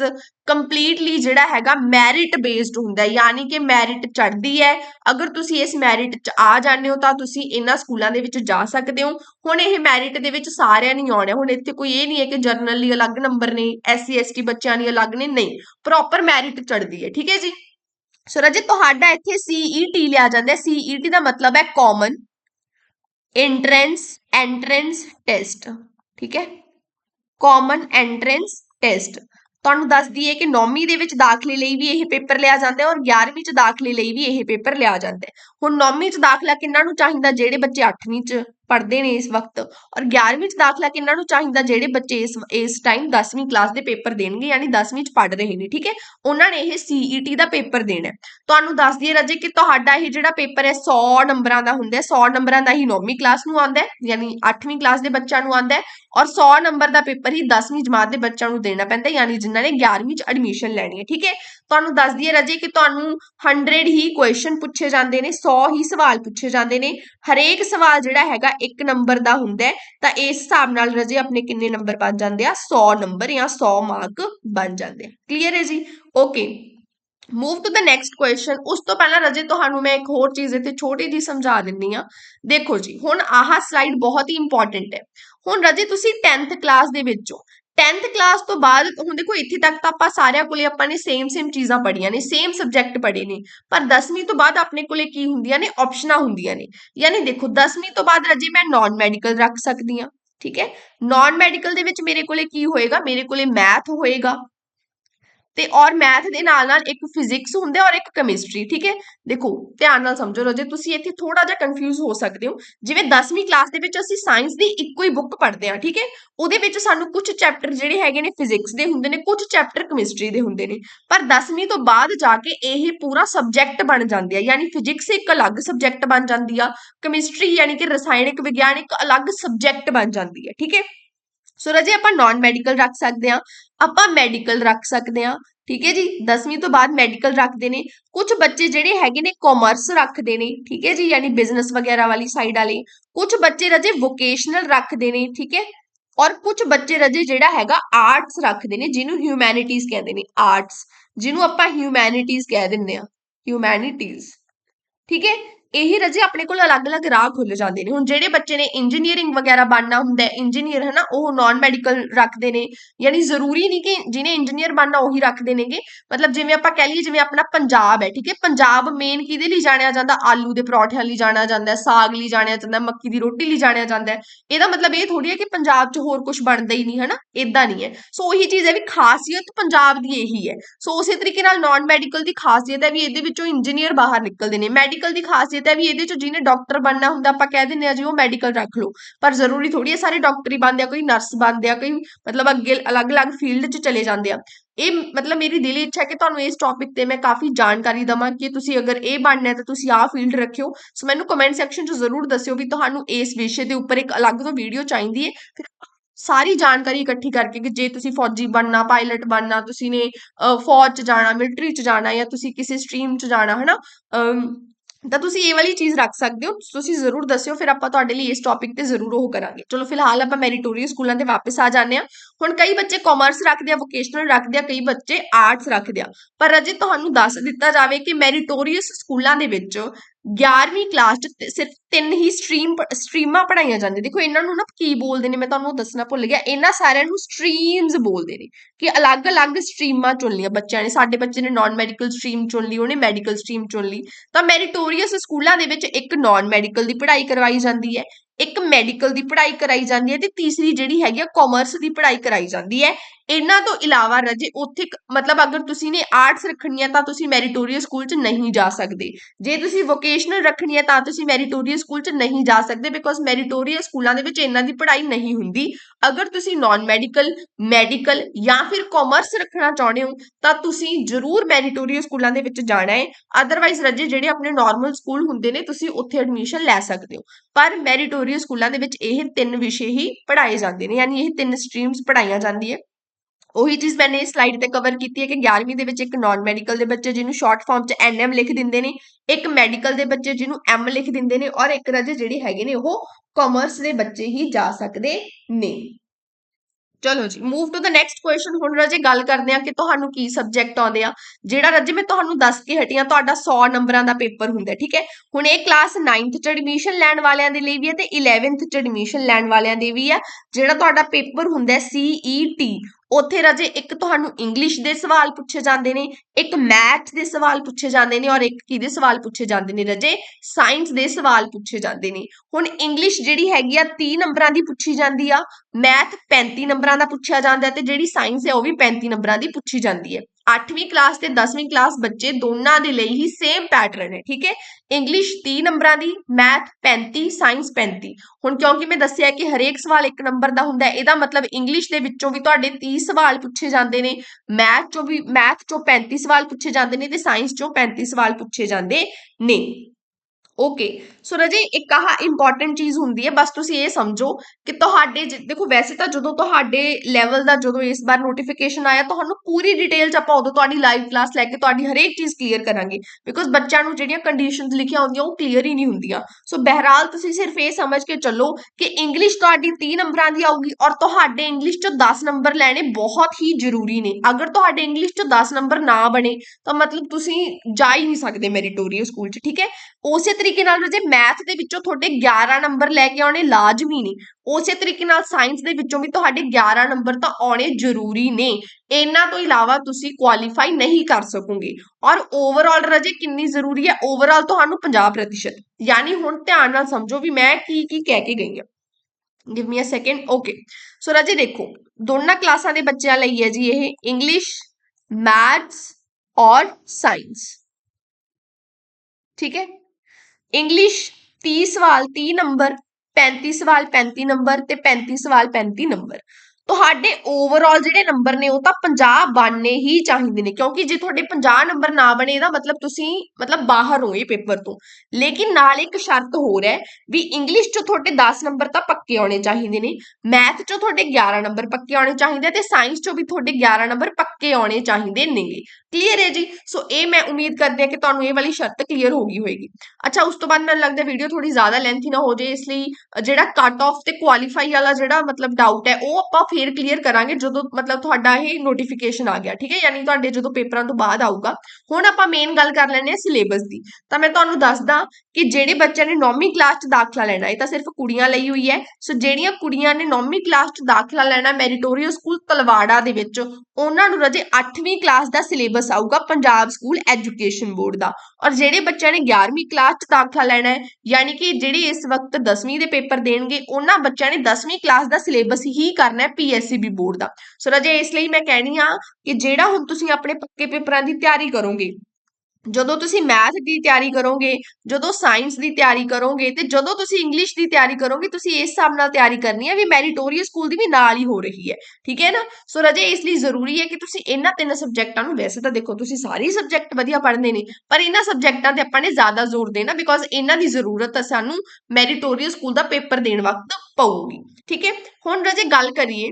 ਕੰਪਲੀਟਲੀ ਜਿਹੜਾ ਹੈਗਾ ਮੈਰਿਟ ਬੇਸਡ ਹੁੰਦਾ ਹੈ, ਯਾਨੀ ਕਿ ਮੈਰਿਟ ਚੜ੍ਹਦੀ ਹੈ। ਅਗਰ ਤੁਸੀਂ ਇਸ ਮੈਰਿਟ 'ਚ ਆ ਜਾਂਦੇ ਹੋ ਤਾਂ ਤੁਸੀਂ ਇਹਨਾਂ ਸਕੂਲਾਂ ਦੇ ਵਿੱਚ ਜਾ ਸਕਦੇ ਹੋ। ਹੁਣ ਇਹ ਮੈਰਿਟ ਦੇ ਵਿੱਚ ਸਾਰਿਆਂ ਨਹੀਂ ਆਉਣਾ ਹੁਣ ਇੱਥੇ ਕੋਈ ਇਹ ਨਹੀਂ ਹੈ ਕਿ ਜਰਨਲ ਲਈ ਅਲੱਗ ਨੰਬਰ ਨੇ ਐਸਸੀ ਐਸਟੀ ਬੱਚਿਆਂ ਲਈ ਅਲੱਗ ਨੇ, ਨਹੀਂ। ਪ੍ਰੋਪਰ ਮੈਰਿਟ ਚੜ੍ਹਦੀ ਹੈ, ਠੀਕ ਹੈ ਜੀ? ਸੋ ਰਾਜੇ ਤੁਹਾਡਾ ਇੱਥੇ ਸੀਈਟੀ ਲਿਆ ਜਾਂਦਾ ਹੈ। ਸੀਈਟੀ ਦਾ ਮਤਲਬ ਹੈ ਕਾਮਨ ਐਂਟਰੈਂਸ ਐਂਟਰੈਂਸ ਟੈਸਟ ਠੀਕ ਹੈ? ਕਾਮਨ ਐਂਟਰੈਂਸ ਟੈਸਟ ਤੁਹਾਨੂੰ ਦੱਸ ਦਈਏ ਕਿ 9ਵੀਂ ਦੇ ਵਿੱਚ ਦਾਖਲੇ ਲਈ ਵੀ ਇਹ ਪੇਪਰ ਲਿਆ ਜਾਂਦਾ ਹੈ ਔਰ 11ਵੀਂ ਚ ਦਾਖਲੇ ਲਈ ਵੀ ਇਹ ਪੇਪਰ ਲਿਆ ਜਾਂਦਾ ਹੈ। ਹੁਣ 9ਵੀਂ ਚ ਦਾਖਲਾ ਕਿੰਨਾਂ ਨੂੰ ਚਾਹੀਦਾ, ਜਿਹੜੇ ਬੱਚੇ 8ਵੀਂ ਚ ਪੜ੍ਹਦੇ ਨੇ ਇਸ ਵਕਤ। ਔਰ 11ਵੀਂ ਚ ਦਾਖਲਾ ਕਿ ਇਹਨਾਂ ਨੂੰ ਚਾਹੀਦਾ, ਜਿਹੜੇ ਬੱਚੇ ਇਸ ਇਸ ਟਾਈਮ 10ਵੀਂ ਕਲਾਸ ਦੇ ਪੇਪਰ ਦੇਣਗੇ, ਯਾਨੀ 10ਵੀਂ ਚ ਪੜ੍ਹ ਰਹੇ ਨੇ, ਠੀਕ ਹੈ? ਉਹਨਾਂ ਨੇ ਇਹ ਸੀਈਟੀ ਦਾ ਪੇਪਰ ਦੇਣਾ ਤੁਹਾਨੂੰ ਦੱਸ ਦਈਏ ਰਾਜੇ ਕਿ ਤੁਹਾਡਾ ਇਹ ਜਿਹੜਾ ਪੇਪਰ ਹੈ 100 ਨੰਬਰਾਂ ਦਾ ਹੁੰਦਾ ਹੈ 100 ਨੰਬਰਾਂ ਦਾ ਹੀ 9ਵੀਂ ਕਲਾਸ ਨੂੰ ਆਉਂਦਾ ਹੈ, ਯਾਨੀ 8ਵੀਂ ਕਲਾਸ ਦੇ ਬੱਚਿਆਂ ਨੂੰ ਆਉਂਦਾ ਹੈ, ਔਰ 100 ਨੰਬਰ ਦਾ ਪੇਪਰ ਹੀ 10ਵੀਂ ਜਮਾਤ ਦੇ ਬੱਚਿਆਂ ਨੂੰ ਦੇਣਾ ਪੈਂਦਾ ਯਾਨੀ ਜਿਨ੍ਹਾਂ ਨੇ 11ਵੀਂ ਚ ਐਡਮਿਸ਼ਨ ਲੈਣੀ ਹੈ, ਠੀਕ ਹੈ? ਤੁਹਾਨੂੰ ਦੱਸ ਦਈਏ ਰਾਜੇ ਕਿ ਤੁਹਾਨੂੰ 100 ਹੀ ਕੁਐਸਚਨ ਪੁੱਛੇ ਜਾਂਦੇ ਨੇ 100 ਹੀ ਸਵਾਲ ਪੁੱਛੇ ਜਾਂਦੇ ਨੇ। ਹਰੇਕ ਸਵਾਲ ਜਿਹੜਾ ਹੈਗਾ ਇੱਕ ਨੰਬਰ ਦਾ ਹੁੰਦਾ ਤਾਂ ਇਸ ਹਿਸਾਬ ਨਾਲ ਰਾਜੇ ਆਪਣੇ ਕਿੰਨੇ ਨੰਬਰ ਬਣ ਜਾਂਦੇ ਆ? 100 ਨੰਬਰ ਜਾਂ 100 ਮਾਰਕ ਬਣ ਜਾਂਦੇ ਆ। ਕਲੀਅਰ ਹੈ ਜੀ? Okay move to the next question ਉਸ ਤੋਂ ਪਹਿਲਾਂ ਰਜੇ ਤੁਹਾਨੂੰ ਮੈਂ ਇੱਕ ਹੋਰ ਚੀਜ਼ ਇੱਥੇ ਛੋਟੀ ਜੀ ਸਮਝਾ ਦਿੰਨੀ ਆ ਦੇਖੋ ਜੀ, ਹੁਣ ਆਹ ਸਲਾਈਡ ਬਹੁਤ ਹੀ ਇੰਪੋਰਟੈਂਟ ਹੈ। ਹੁਣ ਰਜੇ ਤੁਸੀਂ 10th ਕਲਾਸ ਦੇ ਵਿੱਚ ਹੋ। 10th ਕਲਾਸ ਤੋਂ ਬਾਅਦ ਹੁਣ ਦੇਖੋ ਇੱਥੇ ਤੱਕ ਤਾਂ ਆਪਾਂ ਸਾਰਿਆਂ ਕੋਲੇ ਆਪਾਂ ਨੇ ਸੇਮ ਸੇਮ ਚੀਜ਼ਾਂ ਪੜ੍ਹੀਆਂ ਨੇ ਸੇਮ ਸਬਜੈਕਟ ਪੜ੍ਹੇ ਨੇ, ਪਰ 10ਵੀਂ ਤੋਂ ਬਾਅਦ ਆਪਣੇ ਕੋਲੇ ਕੀ ਹੁੰਦੀਆਂ ਨੇ ਆਪਸ਼ਨਾਂ ਹੁੰਦੀਆਂ ਨੇ। ਯਾਨੀ ਦੇਖੋ 10ਵੀਂ ਤੋਂ ਬਾਅਦ ਰਜੇ ਮੈਂ ਨਾਨ ਮੈਡੀਕਲ ਰੱਖ ਸਕਦੀ ਹਾਂ, ਠੀਕ ਹੈ? ਨਾਨ ਮੈਡੀਕਲ ਦੇ ਵਿੱਚ ਮੇਰੇ ਕੋਲੇ ਕੀ ਹੋਏਗਾ? ਮੇਰੇ ਕੋਲੇ ਮੈਥ ਹੋਏਗਾ। ਤੇ ਔਰ ਮੈਥ ਦੇ ਨਾਲ ਨਾਲ ਇੱਕ ਫਿਜ਼ਿਕਸ ਹੁੰਦਾ ਔਰ ਇੱਕ ਕੈਮਿਸਟਰੀ ਠੀਕ ਹੈ? ਦੇਖੋ, ਧਿਆਨ ਨਾਲ ਸਮਝੋ ਰੋਜੇ ਤੁਸੀਂ ਇੱਥੇ ਥੋੜਾ ਜਿਹਾ ਕਨਫਿਊਜ਼ ਹੋ ਸਕਦੇ ਹੋ, ਜਿਵੇਂ 10ਵੀਂ ਕਲਾਸ ਦੇ ਵਿੱਚ ਅਸੀਂ ਸਾਇੰਸ ਦੀ ਇੱਕੋ ਹੀ ਬੁੱਕ ਪੜ੍ਹਦੇ ਹਾਂ, ਠੀਕ ਹੈ? ਉਹਦੇ ਵਿੱਚ ਸਾਨੂੰ ਕੁਝ ਚੈਪਟਰ ਜਿਹੜੇ ਹੈਗੇ ਨੇ ਫਿਜ਼ਿਕਸ ਦੇ ਹੁੰਦੇ ਨੇ ਕੁਝ ਚੈਪਟਰ ਕੈਮਿਸਟਰੀ ਦੇ ਹੁੰਦੇ ਨੇ, ਪਰ 10ਵੀਂ ਤੋਂ ਬਾਅਦ ਜਾ ਕੇ ਇਹ ਪੂਰਾ ਸਬਜੈਕਟ ਬਣ ਜਾਂਦੇ ਆ, ਯਾਨੀ ਫਿਜ਼ਿਕਸ ਇੱਕ ਅਲੱਗ ਸਬਜੈਕਟ ਬਣ ਜਾਂਦੀ ਆ ਕੈਮਿਸਟਰੀ ਯਾਨੀ ਕਿ ਰਸਾਇਣਿਕ ਵਿਗਿਆਨ ਇੱਕ ਅਲੱਗ ਸਬਜੈਕਟ ਬਣ ਜਾਂਦੀ ਹੈ ਠੀਕ ਹੈ? ਸੋ ਰਜੇ ਆਪਾਂ ਨਾਨ ਮੈਡੀਕਲ ਰੱਖ ਸਕਦੇ ਆ ਆਪਾਂ ਮੈਡੀਕਲ ਰੱਖ ਸਕਦੇ ਆ ਠੀਕ ਹੈ ਜੀ? 10ਵੀਂ ਤੋਂ ਬਾਅਦ ਮੈਡੀਕਲ ਰੱਖਦੇ ਨੇ। ਕੁਝ ਬੱਚੇ ਜਿਹੜੇ ਹੈਗੇ ਨੇ ਕਾਮਰਸ ਰੱਖਦੇ ਨੇ, ਠੀਕ ਹੈ ਜੀ? ਯਾਨੀ ਬਿਜ਼ਨਸ ਵਗੈਰਾ ਵਾਲੀ ਸਾਈਡ ਵਾਲੇ। ਕੁਝ ਬੱਚੇ ਰਜੇ ਵੋਕੇਸ਼ਨਲ ਰੱਖਦੇ ਨੇ, ਠੀਕ ਹੈ? ਔਰ ਕੁਝ ਬੱਚੇ ਰਜੇ ਜਿਹੜਾ ਹੈਗਾ ਆਰਟਸ ਰੱਖਦੇ ਨੇ, ਜਿਹਨੂੰ ਹਿਊਮੈਨਿਟੀਜ਼ ਕਹਿੰਦੇ ਨੇ ਆਰਟਸ ਜਿਹਨੂੰ ਆਪਾਂ ਹਿਊਮੈਨਿਟੀਜ਼ ਕਹਿ ਦਿੰਦੇ ਆ ਹਿਊਮੈਨਿਟੀਜ਼ ਠੀਕ ਹੈ? ਇਹੀ ਰਜੇ ਆਪਣੇ ਕੋਲ ਅਲੱਗ-ਅਲੱਗ ਰਾਹ ਖੁੱਲ ਜਾਂਦੇ ਨੇ। ਹੁਣ ਜਿਹੜੇ ਬੱਚੇ ਨੇ ਇੰਜੀਨੀਅਰਿੰਗ ਵਗੈਰਾ ਬਣਨਾ ਹੁੰਦਾ ਹੈ ਇੰਜੀਨੀਅਰ ਹੈ ਨਾ ਉਹ ਨਾਨ ਮੈਡੀਕਲ ਰੱਖਦੇ ਨੇ। ਯਾਨੀ ਜ਼ਰੂਰੀ ਨਹੀਂ ਕਿ ਜਿਹਨੇ ਇੰਜੀਨੀਅਰ ਬਣਨਾ ਉਹੀ ਰੱਖਦੇ ਨੇਗੇ। ਮਤਲਬ ਜਿਵੇਂ ਆਪਾਂ ਕਹਿ ਲਈਏ, ਜਿਵੇਂ ਆਪਣਾ ਪੰਜਾਬ ਹੈ, ਠੀਕ ਹੈ? ਪੰਜਾਬ ਮੇਨ ਕਿਹਦੇ ਲਈ ਜਾਣਿਆ ਜਾਂਦਾ? ਆਲੂ ਦੇ ਪਰੌਠਿਆਂ ਲਈ ਜਾਣਿਆ ਜਾਂਦਾ ਹੈ, ਸਾਗ ਲਈ ਜਾਣਿਆ ਜਾਂਦਾ ਮੱਕੀ ਦੀ ਰੋਟੀ ਲਈ ਜਾਣਿਆ ਜਾਂਦਾ ਹੈ। ਇਹਦਾ ਮਤਲਬ ਇਹ ਥੋੜੀ ਹੈ ਕਿ ਪੰਜਾਬ 'ਚ ਹੋਰ ਕੁਝ ਬਣਦਾ ਹੀ ਨਹੀਂ ਹੈ ਨਾ ਇਦਾਂ ਨਹੀਂ ਹੈ। ਸੋ ਉਹੀ ਚੀਜ਼ ਹੈ ਵੀ ਖਾਸੀਅਤ ਪੰਜਾਬ ਦੀ ਇਹੀ ਹੈ। ਸੋ ਉਸੇ ਤਰੀਕੇ ਨਾਲ ਨਾਨ ਮੈਡੀਕਲ ਦੀ ਖਾਸੀਅਤ ਹੈ ਵੀ ਇਹਦੇ ਵਿੱਚੋਂ ਇੰਜੀਨੀਅਰ ਬਾਹਰ ਨਿਕਲਦੇ ਨੇ। ਮੈਡੀਕਲ ਦੀ ਖਾਸੀਅਤ ਹੈ ਵੀ ਇਹਦੇ 'ਚ ਜਿਹਨੇ ਡਾਕਟਰ ਬਣਨਾ ਹੁੰਦਾ, ਆਪਾਂ ਕਹਿ ਦਿੰਦੇ ਆ ਜੀ ਉਹ ਮੈਡੀਕਲ ਰੱਖ ਲਓ। ਪਰ ਜ਼ਰੂਰੀ ਥੋੜੀ ਹੈ ਸਾਰੇ ਡਾਕਟਰ ਬਣਦੇ ਆ, ਕੋਈ ਨਰਸ ਬਣਦੇ ਆ, ਕੋਈ ਮਤਲਬ ਅੱਗੇ ਅਲੱਗ-ਅਲੱਗ ਫੀਲਡ 'ਚ ਚਲੇ ਜਾਂਦੇ ਆ। ਇਹ ਮਤਲਬ ਮੇਰੀ ਦਿਲੀ ਇੱਛਾ ਹੈ ਕਿ ਤੁਹਾਨੂੰ ਇਸ ਟੌਪਿਕ ਤੇ ਮੈਂ ਕਾਫੀ ਜਾਣਕਾਰੀ ਦਵਾਂ ਕਿ ਤੁਸੀਂ ਅਗਰ ਇਹ ਬਣਨਾ ਹੈ ਤਾਂ ਤੁਸੀਂ ਆਹ ਫੀਲਡ ਰੱਖਿਓ। ਸੋ ਮੈਨੂੰ ਕਮੈਂਟ ਸੈਕਸ਼ਨ 'ਚ ਜ਼ਰੂਰ ਦੱਸਿਓ ਵੀ ਤੁਹਾਨੂੰ ਇਸ ਵਿਸ਼ੇ ਦੇ ਉੱਪਰ ਇੱਕ ਅਲੱਗ ਤੋਂ ਵੀਡੀਓ ਚਾਹੀਦੀ ਹੈ। ਫਿਰ ਸਾਰੀ ਜਾਣਕਾਰੀ ਇਕੱਠੀ ਕਰਕੇ ਕਿ ਜੇ ਤੁਸੀਂ ਫੌਜੀ ਬਣਨਾ ਪਾਇਲਟ ਬਣਨਾ, ਤੁਸੀਂ ਨੇ ਫੌਜ 'ਚ ਜਾਣਾ ਮਿਲਟਰੀ 'ਚ ਜਾਣਾ ਜਾਂ ਤੁਸੀਂ ਕਿਸੇ ਸਟਰੀਮ 'ਚ ਜਾਣਾ, ਹਨਾ? ਤਾਂ ਤੁਸੀਂ ਇਹ ਵਾਲੀ ਚੀਜ਼ ਰੱਖ ਸਕਦੇ ਹੋ। ਤੁਸੀਂ ਜ਼ਰੂਰ ਦੱਸਿਓ, ਫਿਰ ਆਪਾਂ ਤੁਹਾਡੇ ਲਈ ਇਸ ਟੌਪਿਕ ਤੇ ਜ਼ਰੂਰ ਉਹ ਕਰਾਂਗੇ। ਚਲੋ, ਫਿਲਹਾਲ ਆਪਾਂ ਮੈਰੀਟੋਰੀਅਸ ਸਕੂਲਾਂ ਤੇ ਵਾਪਸ ਆ ਜਾਂਦੇ ਆ ਹੁਣ ਕਈ ਬੱਚੇ ਕਾਮਰਸ ਰੱਖਦੇ ਆ ਵੋਕੇਸ਼ਨਲ ਰੱਖਦੇ ਆ, ਕਈ ਬੱਚੇ ਆਰਟਸ ਰੱਖਦੇ ਆ। ਪਰ ਅਜੇ ਤੁਹਾਨੂੰ ਦੱਸ ਦਿੱਤਾ ਜਾਵੇ ਕਿ ਮੈਰੀਟੋਰੀਅਸ ਸਕੂਲਾਂ ਦੇ ਵਿੱਚ 11ਵੀਂ ਕਲਾਸ 'ਚ ਸਿਰਫ ਤਿੰਨ ਹੀ ਸਟਰੀਮ ਸਟਰੀਮਾਂ ਪੜਾਈਆਂ ਜਾਂਦੀਆਂ। ਦੇਖੋ, ਇਹਨਾਂ ਨੂੰ ਨਾ ਕੀ ਬੋਲਦੇ ਨੇ, ਮੈਂ ਤੁਹਾਨੂੰ ਦੱਸਣਾ ਭੁੱਲ ਗਿਆ। ਇਹਨਾਂ ਸਾਰਿਆਂ ਨੂੰ ਸਟਰੀਮਸ ਬੋਲਦੇ ਨੇ ਕਿ ਅਲੱਗ-ਅਲੱਗ ਸਟਰੀਮਾਂ ਚੁਣ ਲਈਆਂ ਬੱਚਿਆਂ ਨੇ। ਸਾਡੇ ਬੱਚੇ ਨੇ ਨਾਨ ਮੈਡੀਕਲ ਸਟਰੀਮ ਚੁਣ ਲਈ, ਉਹਨੇ ਮੈਡੀਕਲ ਸਟਰੀਮ ਚੁਣ ਲਈ। ਤਾਂ ਮੈਰੀਟੋਰੀਅਸ ਸਕੂਲਾਂ ਦੇ ਵਿੱਚ ਇੱਕ ਨਾਨ ਮੈਡੀਕਲ ਦੀ ਪੜ੍ਹਾਈ ਕਰਵਾਈ ਜਾਂਦੀ ਹੈ, ਇੱਕ ਮੈਡੀਕਲ ਦੀ ਪੜ੍ਹਾਈ ਕਰਾਈ ਜਾਂਦੀ ਹੈ ਤੇ ਤੀਸਰੀ ਜਿਹੜੀ ਹੈਗੀ ਆ ਕਾਮਰਸ ਦੀ ਪੜ੍ਹਾਈ ਕਰਾਈ ਜਾਂਦੀ ਹੈ। ਇਹਨਾਂ ਤੋਂ ਇਲਾਵਾ ਰਜੇ ਉੱਥੇ ਮਤਲਬ ਅਗਰ ਤੁਸੀਂ ਨੇ ਆਰਟਸ ਰੱਖਣੀ ਹੈ ਤਾਂ ਤੁਸੀਂ ਮੈਰੀਟੋਰੀਅਸ ਸਕੂਲ 'ਚ ਨਹੀਂ ਜਾ ਸਕਦੇ। ਜੇ ਤੁਸੀਂ ਵੋਕੇਸ਼ਨਲ ਰੱਖਣੀ ਹੈ ਤਾਂ ਤੁਸੀਂ ਮੈਰੀਟੋਰੀਅਸ ਸਕੂਲ 'ਚ ਨਹੀਂ ਜਾ ਸਕਦੇ ਬਿਕੋਜ਼ ਮੈਰੀਟੋਰੀਅਸ ਸਕੂਲਾਂ ਦੇ ਵਿੱਚ ਇਹਨਾਂ ਦੀ ਪੜ੍ਹਾਈ ਨਹੀਂ ਹੁੰਦੀ। ਅਗਰ ਤੁਸੀਂ ਨਾਨ ਮੈਡੀਕਲ ਮੈਡੀਕਲ ਜਾਂ ਫਿਰ ਕਾਮਰਸ ਰੱਖਣਾ ਚਾਹੁੰਦੇ ਹੋ, ਤਾਂ ਤੁਸੀਂ ਜ਼ਰੂਰ ਮੈਰੀਟੋਰੀਅਸ ਸਕੂਲਾਂ ਦੇ ਵਿੱਚ ਜਾਣਾ ਹੈ। ਅਦਰਵਾਈਜ਼ ਰਜੇ ਜਿਹੜੇ ਆਪਣੇ ਨਾਰਮਲ ਸਕੂਲ ਹੁੰਦੇ ਨੇ, ਤੁਸੀਂ ਉੱਥੇ ਐਡਮਿਸ਼ਨ ਲੈ ਸਕਦੇ ਹੋ। ਪਰ ਮੈਰੀਟੋਰੀਅਸ ਸਕੂਲਾਂ ਦੇ ਵਿੱਚ ਇਹ ਤਿੰਨ ਵਿਸ਼ੇ ਹੀ ਪੜ੍ਹਾਏ ਜਾਂਦੇ ਨੇ, ਯਾਨੀ ਇਹ ਤਿੰਨ ਸਟਰੀਮਸ ਪੜ੍ਹਾਈਆਂ ਜਾਂਦੀ ਹੈ ਉਹੀ ਚੀਜ਼ ਮੈਨੇ ਇਸ ਸਲਾਈਡ ਤੇ ਕਵਰ ਕੀਤੀ ਹੈ ਕਿ 11ਵੀਂ ਦੇ ਵਿੱਚ ਇੱਕ ਨਾਨ ਮੈਡੀਕਲ ਦੇ ਬੱਚੇ ਜਿਹਨੂੰ ਸ਼ਾਰਟ ਫਾਰਮ 'ਚ ਐਨਐਮ ਲਿਖ ਦਿੰਦੇ ਨੇ, ਇੱਕ ਮੈਡੀਕਲ ਦੇ ਬੱਚੇ ਜਿਹਨੂੰ ਐਮ ਲਿਖ ਦਿੰਦੇ ਨੇ ਔਰ ਇੱਕ ਰਜੇ ਜਿਹੜੇ ਹੈਗੇ ਨੇ ਉਹ ਕਾਮਰਸ ਦੇ ਬੱਚੇ ਹੀ ਜਾ ਸਕਦੇ ਨੇ। ਚਲੋ ਜੀ move to the next question ਹੁਣ ਰਜੇ ਗੱਲ ਕਰਦੇ ਆ ਕਿ ਤੁਹਾਨੂੰ ਕੀ ਸਬਜੈਕਟ ਆਉਂਦੇ ਆ। ਜਿਹੜਾ ਰਜੇ ਮੈਂ ਤੁਹਾਨੂੰ ਦੱਸ ਕੇ ਹਟੀ ਤੁਹਾਡਾ 100 ਨੰਬਰਾਂ ਦਾ ਪੇਪਰ ਹੁੰਦਾ, ਠੀਕ ਹੈ? ਹੁਣ ਇਹ ਕਲਾਸ 9th ਚ ਐਡਮਿਸ਼ਨ ਲੈਣ ਵਾਲਿਆਂ ਦੇ ਲਈ ਵੀ ਹੈ ਤੇ 11th ਚ ਐਡਮਿਸ਼ਨ ਲੈਣ ਵਾਲਿਆਂ ਦੇ ਵੀ ਹੈ। ਜਿਹੜਾ ਤੁਹਾਡਾ ਪੇਪਰ ਹੁੰਦਾ ਸੀਈਟੀ ਉੱਥੇ ਰਜੇ ਇੱਕ ਤੁਹਾਨੂੰ ਇੰਗਲਿਸ਼ ਦੇ ਸਵਾਲ ਪੁੱਛੇ ਜਾਂਦੇ ਨੇ, ਇੱਕ ਮੈਥ ਦੇ ਸਵਾਲ ਪੁੱਛੇ ਜਾਂਦੇ ਨੇ ਔਰ ਇੱਕ ਕਿਹਦੇ ਸਵਾਲ ਪੁੱਛੇ ਜਾਂਦੇ ਨੇ ਰਜੇ? ਸਾਇੰਸ ਦੇ ਸਵਾਲ ਪੁੱਛੇ ਜਾਂਦੇ ਨੇ। ਹੁਣ ਇੰਗਲਿਸ਼ ਜਿਹੜੀ ਹੈਗੀ ਆ 30 ਨੰਬਰਾਂ ਦੀ ਪੁੱਛੀ ਜਾਂਦੀ ਆ ਮੈਥ 35 ਨੰਬਰਾਂ ਦਾ ਪੁੱਛਿਆ ਜਾਂਦਾ ਤੇ ਜਿਹੜੀ ਸਾਇੰਸ ਹੈ ਉਹ ਵੀ 35 ਨੰਬਰਾਂ ਦੀ ਪੁੱਛੀ ਜਾਂਦੀ ਹੈ। 8ਵੀਂ ਕਲਾਸ ਤੇ 10ਵੀਂ ਕਲਾਸ ਬੱਚੇ ਦੋਨਾਂ ਦੇ ਲਈ ਹੀ ਸੇਮ ਪੈਟਰਨ ਹੈ, ਠੀਕ ਹੈ? ਇੰਗਲਿਸ਼ 30 ਨੰਬਰਾਂ ਦੀ ਮੈਥ 35 ਸਾਇੰਸ 35 ਹੁਣ ਕਿਉਂਕਿ ਮੈਂ ਦੱਸਿਆ ਕਿ ਹਰੇਕ ਸਵਾਲ ਇੱਕ ਨੰਬਰ ਦਾ ਹੁੰਦਾ ਇਹਦਾ ਮਤਲਬ ਇੰਗਲਿਸ਼ ਦੇ ਵਿੱਚੋਂ ਵੀ ਤੁਹਾਡੇ 30 ਸਵਾਲ ਪੁੱਛੇ ਜਾਂਦੇ ਨੇ ਮੈਥ ਚੋਂ ਵੀ ਮੈਥ ਚੋਂ 35 ਸਵਾਲ ਪੁੱਛੇ ਜਾਂਦੇ ਨੇ ਤੇ ਸਾਇੰਸ ਚੋਂ 35 ਸਵਾਲ ਪੁੱਛੇ ਜਾਂਦੇ ਨੇ। ਓਕੇ ਸੋ ਰਜੇ ਇੱਕ ਆਹ ਇੰਪੋਰਟੈਂਟ ਚੀਜ਼ ਹੁੰਦੀ ਹੈ, ਬਸ ਤੁਸੀਂ ਇਹ ਸਮਝੋ ਕਿ ਤੁਹਾਡੇ ਦੇਖੋ ਵੈਸੇ ਤਾਂ ਜਦੋਂ ਤੁਹਾਡੇ ਲੈਵਲ ਦਾ ਜਦੋਂ ਇਸ ਵਾਰ ਨੋਟੀਫਿਕੇਸ਼ਨ ਆਇਆ, ਤੁਹਾਨੂੰ ਪੂਰੀ ਡਿਟੇਲ ਚ ਆਪਾਂ ਉਦੋਂ ਤੁਹਾਡੀ ਲਾਈਵ ਕਲਾਸ ਲੈ ਕੇ ਤੁਹਾਡੀ ਹਰੇਕ ਚੀਜ਼ ਕਲੀਅਰ ਕਰਾਂਗੇ ਬਿਕੋਜ਼ ਬੱਚਿਆਂ ਨੂੰ ਜਿਹੜੀਆਂ ਕੰਡੀਸ਼ਨਸ ਲਿਖੀਆਂ ਹੁੰਦੀਆਂ, ਉਹ ਕਲੀਅਰ ਹੀ ਨਹੀਂ ਹੁੰਦੀਆਂ। ਸੋ ਬਹਿਰਾਲ ਤੁਸੀਂ ਸਿਰਫ ਇਹ ਸਮਝ ਕੇ ਚੱਲੋ ਕਿ ਇੰਗਲਿਸ਼ ਤੁਹਾਡੀ 30 ਨੰਬਰਾਂ ਦੀ ਆਊਗੀ ਔਰ ਤੁਹਾਡੇ ਇੰਗਲਿਸ਼ ਚ 10 ਨੰਬਰ ਲੈਣੇ ਬਹੁਤ ਹੀ ਜ਼ਰੂਰੀ ਨੇ। ਅਗਰ ਤੁਹਾਡੇ ਇੰਗਲਿਸ਼ ਚ 10 ਨੰਬਰ ਨਾ ਬਣੇ, ਤਾਂ ਮਤਲਬ ਤੁਸੀਂ ਜਾ ਹੀ ਨਹੀਂ ਸਕਦੇ ਮੈਰੀਟੋਰੀਅਸ ਸਕੂਲ ਚ, ਠੀਕ ਹੈ? ਉਸੇ ਤਰੀਕੇ ਨਾਲ ਜੇ ਮੈਥ ਦੇ ਵਿੱਚੋਂ ਤੁਹਾਡੇ 11 ਨੰਬਰ ਲੈ ਕੇ ਆਉਣੇ ਲਾਜ਼ਮੀ ਨੇ। ਉਸੇ ਤਰੀਕੇ ਨਾਲ ਸਾਇੰਸ ਦੇ ਵਿੱਚੋਂ ਵੀ ਤੁਹਾਡੇ 11 ਨੰਬਰ ਤਾਂ ਆਉਣੇ ਜ਼ਰੂਰੀ ਨੇ। ਇਹਨਾਂ ਤੋਂ ਇਲਾਵਾ ਤੁਸੀਂ ਕੁਆਲੀਫਾਈ ਨਹੀਂ ਕਰ ਸਕੋਗੇ। ਔਰ ਓਵਰਆਲ ਰਜੇ ਕਿੰਨੀ ਜ਼ਰੂਰੀ ਹੈ? ਓਵਰਆਲ ਤੁਹਾਨੂੰ 50% ਯਾਨੀ ਹੁਣ ਧਿਆਨ ਨਾਲ ਸਮਝੋ ਵੀ ਮੈਂ ਕੀ ਕੀ ਕਹਿ ਕੇ ਗਈ ਹਾਂ। Give me a second okay so ਰਾਜੇ ਦੇਖੋ, ਦੋਨਾਂ ਕਲਾਸਾਂ ਦੇ ਬੱਚਿਆਂ ਲਈ ਹੈ ਜੀ ਇਹ ਇੰਗਲਿਸ਼ ਮੈਥਸ ਔਰ ਸਾਇੰਸ ਠੀਕ ਹੈ? ਇੰਗਲਿਸ਼ 30 ਸਵਾਲ 30 ਨੰਬਰ 35 ਸਵਾਲ 35 ਨੰਬਰ ਤੇ 35 ਸਵਾਲ 35 ਨੰਬਰ ਤੁਹਾਡੇ ਓਵਰਆਲ ਜਿਹੜੇ ਨੰਬਰ ਨੇ ਉਹ ਤਾਂ 50 ਬਣਨੇ ਹੀ ਚਾਹੀਦੇ ਨੇ, ਕਿਉਂਕਿ ਜੇ ਤੁਹਾਡੇ 50 ਨੰਬਰ ਨਾ ਬਣੇ ਤਾਂ ਮਤਲਬ ਤੁਸੀਂ ਮਤਲਬ ਬਾਹਰ ਹੋ ਇਹ ਪੇਪਰ ਤੋਂ। ਲੇਕਿਨ ਨਾਲ ਇੱਕ ਸ਼ਰਤ ਹੋਰ ਹੈ ਵੀ ਇੰਗਲਿਸ਼ 'ਚ ਤੁਹਾਡੇ 10 ਨੰਬਰ ਤਾਂ ਪੱਕੇ ਆਉਣੇ ਚਾਹੀਦੇ ਨੇ ਮੈਥ 'ਚ ਤੁਹਾਡੇ 11 ਨੰਬਰ ਪੱਕੇ ਆਉਣੇ ਚਾਹੀਦੇ ਤੇ ਸਾਇੰਸ 'ਚੋਂ ਵੀ ਤੁਹਾਡੇ 11 ਨੰਬਰ ਪੱਕੇ ਆਉਣੇ ਚਾਹੀਦੇ ਨੇਗੇ। ਕਲੀਅਰ ਹੈ ਜੀ? ਸੋ ਇਹ ਮੈਂ ਉਮੀਦ ਕਰਦੀ ਹਾਂ ਕਿ ਤੁਹਾਨੂੰ ਇਹ ਵਾਲੀ ਸ਼ਰਤ ਕਲੀਅਰ ਹੋ ਗਈ ਹੋਏਗੀ। ਅੱਛਾ, ਉਸ ਤੋਂ ਬਾਅਦ ਮੈਨੂੰ ਲੱਗਦਾ ਵੀਡੀਓ ਥੋੜੀ ਜ਼ਿਆਦਾ ਲੈਂਥੀ ਨਾ ਹੋ ਜਾਏ, ਇਸ ਲਈ ਜਿਹੜਾ ਕੱਟ ਆਫ ਤੇ ਕੁਆਲੀਫਾਈ ਵਾਲਾ ਜਿਹੜਾ ਮਤਲਬ ਡਾਊਟ ਹੈ, ਉਹ ਆਪਾਂ ਫੇਰ ਕਲੀਅਰ ਕਰਾਂਗੇ ਜਦੋਂ ਮਤਲਬ ਤੁਹਾਡਾ ਇਹ ਨੋਟੀਫਿਕੇਸ਼ਨ ਆ ਗਿਆ, ਠੀਕ ਹੈ? ਯਾਨੀ ਤੁਹਾਡੇ ਜਦੋਂ ਪੇਪਰਾਂ ਤੋਂ ਬਾਅਦ ਆਊਗਾ। ਹੁਣ ਆਪਾਂ ਮੇਨ ਗੱਲ ਕਰ ਲੈਂਦੇ ਹਾਂ ਸਿਲੇਬਸ ਦੀ। ਤਾਂ ਮੈਂ ਤੁਹਾਨੂੰ ਦੱਸਦਾ ਕਿ ਜਿਹੜੇ ਬੱਚਿਆਂ ਨੇ 9ਵੀਂ ਕਲਾਸ 'ਚ ਦਾਖਲਾ ਲੈਣਾ, ਇਹ ਤਾਂ ਸਿਰਫ ਕੁੜੀਆਂ ਲਈ ਹੋਈ ਹੈ। ਸੋ ਜਿਹੜੀਆਂ ਕੁੜੀਆਂ ਨੇ 9ਵੀਂ ਕਲਾਸ 'ਚ ਦਾਖਲਾ ਲੈਣਾ ਮੈਰੀਟੋਰੀਅਸ ਸਕੂਲ ਤਲਵਾੜਾ ਦੇ ਵਿੱਚ, ਉਹਨਾਂ ਨੂੰ ਰਜੇ 8ਵੀਂ ਕਲਾਸ ਦਾ ਸਿਲੇਬਸ ਆਊਗਾ ਪੰਜਾਬ ਸਕੂਲ ਐਜੂਕੇਸ਼ਨ ਬੋਰਡ ਦਾ। ਔਰ ਜਿਹੜੇ ਬੱਚਿਆਂ ਨੇ 11ਵੀਂ ਕਲਾਸ 'ਚ ਦਾਖਲਾ ਲੈਣਾ ਹੈ, ਯਾਨੀ ਕਿ ਜਿਹੜੇ ਇਸ ਵਕਤ 10ਵੀਂ ਦੇ ਪੇਪਰ ਦੇਣਗੇ, ਉਹਨਾਂ ਬੱਚਿਆਂ ਨੇ 10ਵੀਂ ਕਲਾਸ ਦਾ ਸਿਲੇਬਸ ਹੀ ਕਰਨਾ ਹੈ ਪੀਐਸਸੀਬੀ ਬੋਰਡ ਦਾ। ਸੋ ਰਜੇ ਇਸ ਲਈ ਮੈਂ ਕਹਿਣੀ ਆ ਕਿ ਜਿਹੜਾ ਹੁਣ ਤੁਸੀਂ ਆਪਣੇ ਪੱਕੇ ਪੇਪਰਾਂ ਦੀ ਤਿਆਰੀ ਕਰੋਗੇ ਜਦੋਂ ਤੁਸੀਂ ਮੈਥ ਦੀ ਤਿਆਰੀ ਕਰੋਗੇ, ਜਦੋਂ ਸਾਇੰਸ ਦੀ ਤਿਆਰੀ ਕਰੋਗੇ ਤੇ ਜਦੋਂ ਤੁਸੀਂ ਇੰਗਲਿਸ਼ ਦੀ ਤਿਆਰੀ ਕਰੋਗੇ, ਤੁਸੀਂ ਇਸ ਹਿਸਾਬ ਨਾਲ ਤਿਆਰੀ ਕਰਨੀ ਹੈ ਵੀ ਮੈਰੀਟੋਰੀਅਸ ਸਕੂਲ ਦੀ ਵੀ ਨਾਲ ਹੀ ਹੋ ਰਹੀ ਹੈ। ਠੀਕ ਹੈ ਨਾ? ਸੋ ਰਜੇ, ਇਸ ਲਈ ਜ਼ਰੂਰੀ ਹੈ ਕਿ ਤੁਸੀਂ ਇਹਨਾਂ ਤਿੰਨ ਸਬਜੈਕਟਾਂ ਨੂੰ, ਵੈਸੇ ਤਾਂ ਦੇਖੋ ਤੁਸੀਂ ਸਾਰੇ ਸਬਜੈਕਟ ਵਧੀਆ ਪੜ੍ਹਦੇ ਨੇ, ਪਰ ਇਹਨਾਂ ਸਬਜੈਕਟਾਂ ਤੇ ਆਪਾਂ ਨੇ ਜ਼ਿਆਦਾ ਜ਼ੋਰ ਦੇਣਾ ਬਿਕੋਜ਼ ਇਹਨਾਂ ਦੀ ਜ਼ਰੂਰਤ ਹੈ ਸਾਨੂੰ ਮੈਰੀਟੋਰੀਅਸ ਸਕੂਲ ਦਾ ਪੇਪਰ ਦੇਣ ਵਕਤ ਪਊਗੀ। ਠੀਕ ਹੈ? ਹੁਣ ਰਜੇ ਗੱਲ ਕਰੀਏ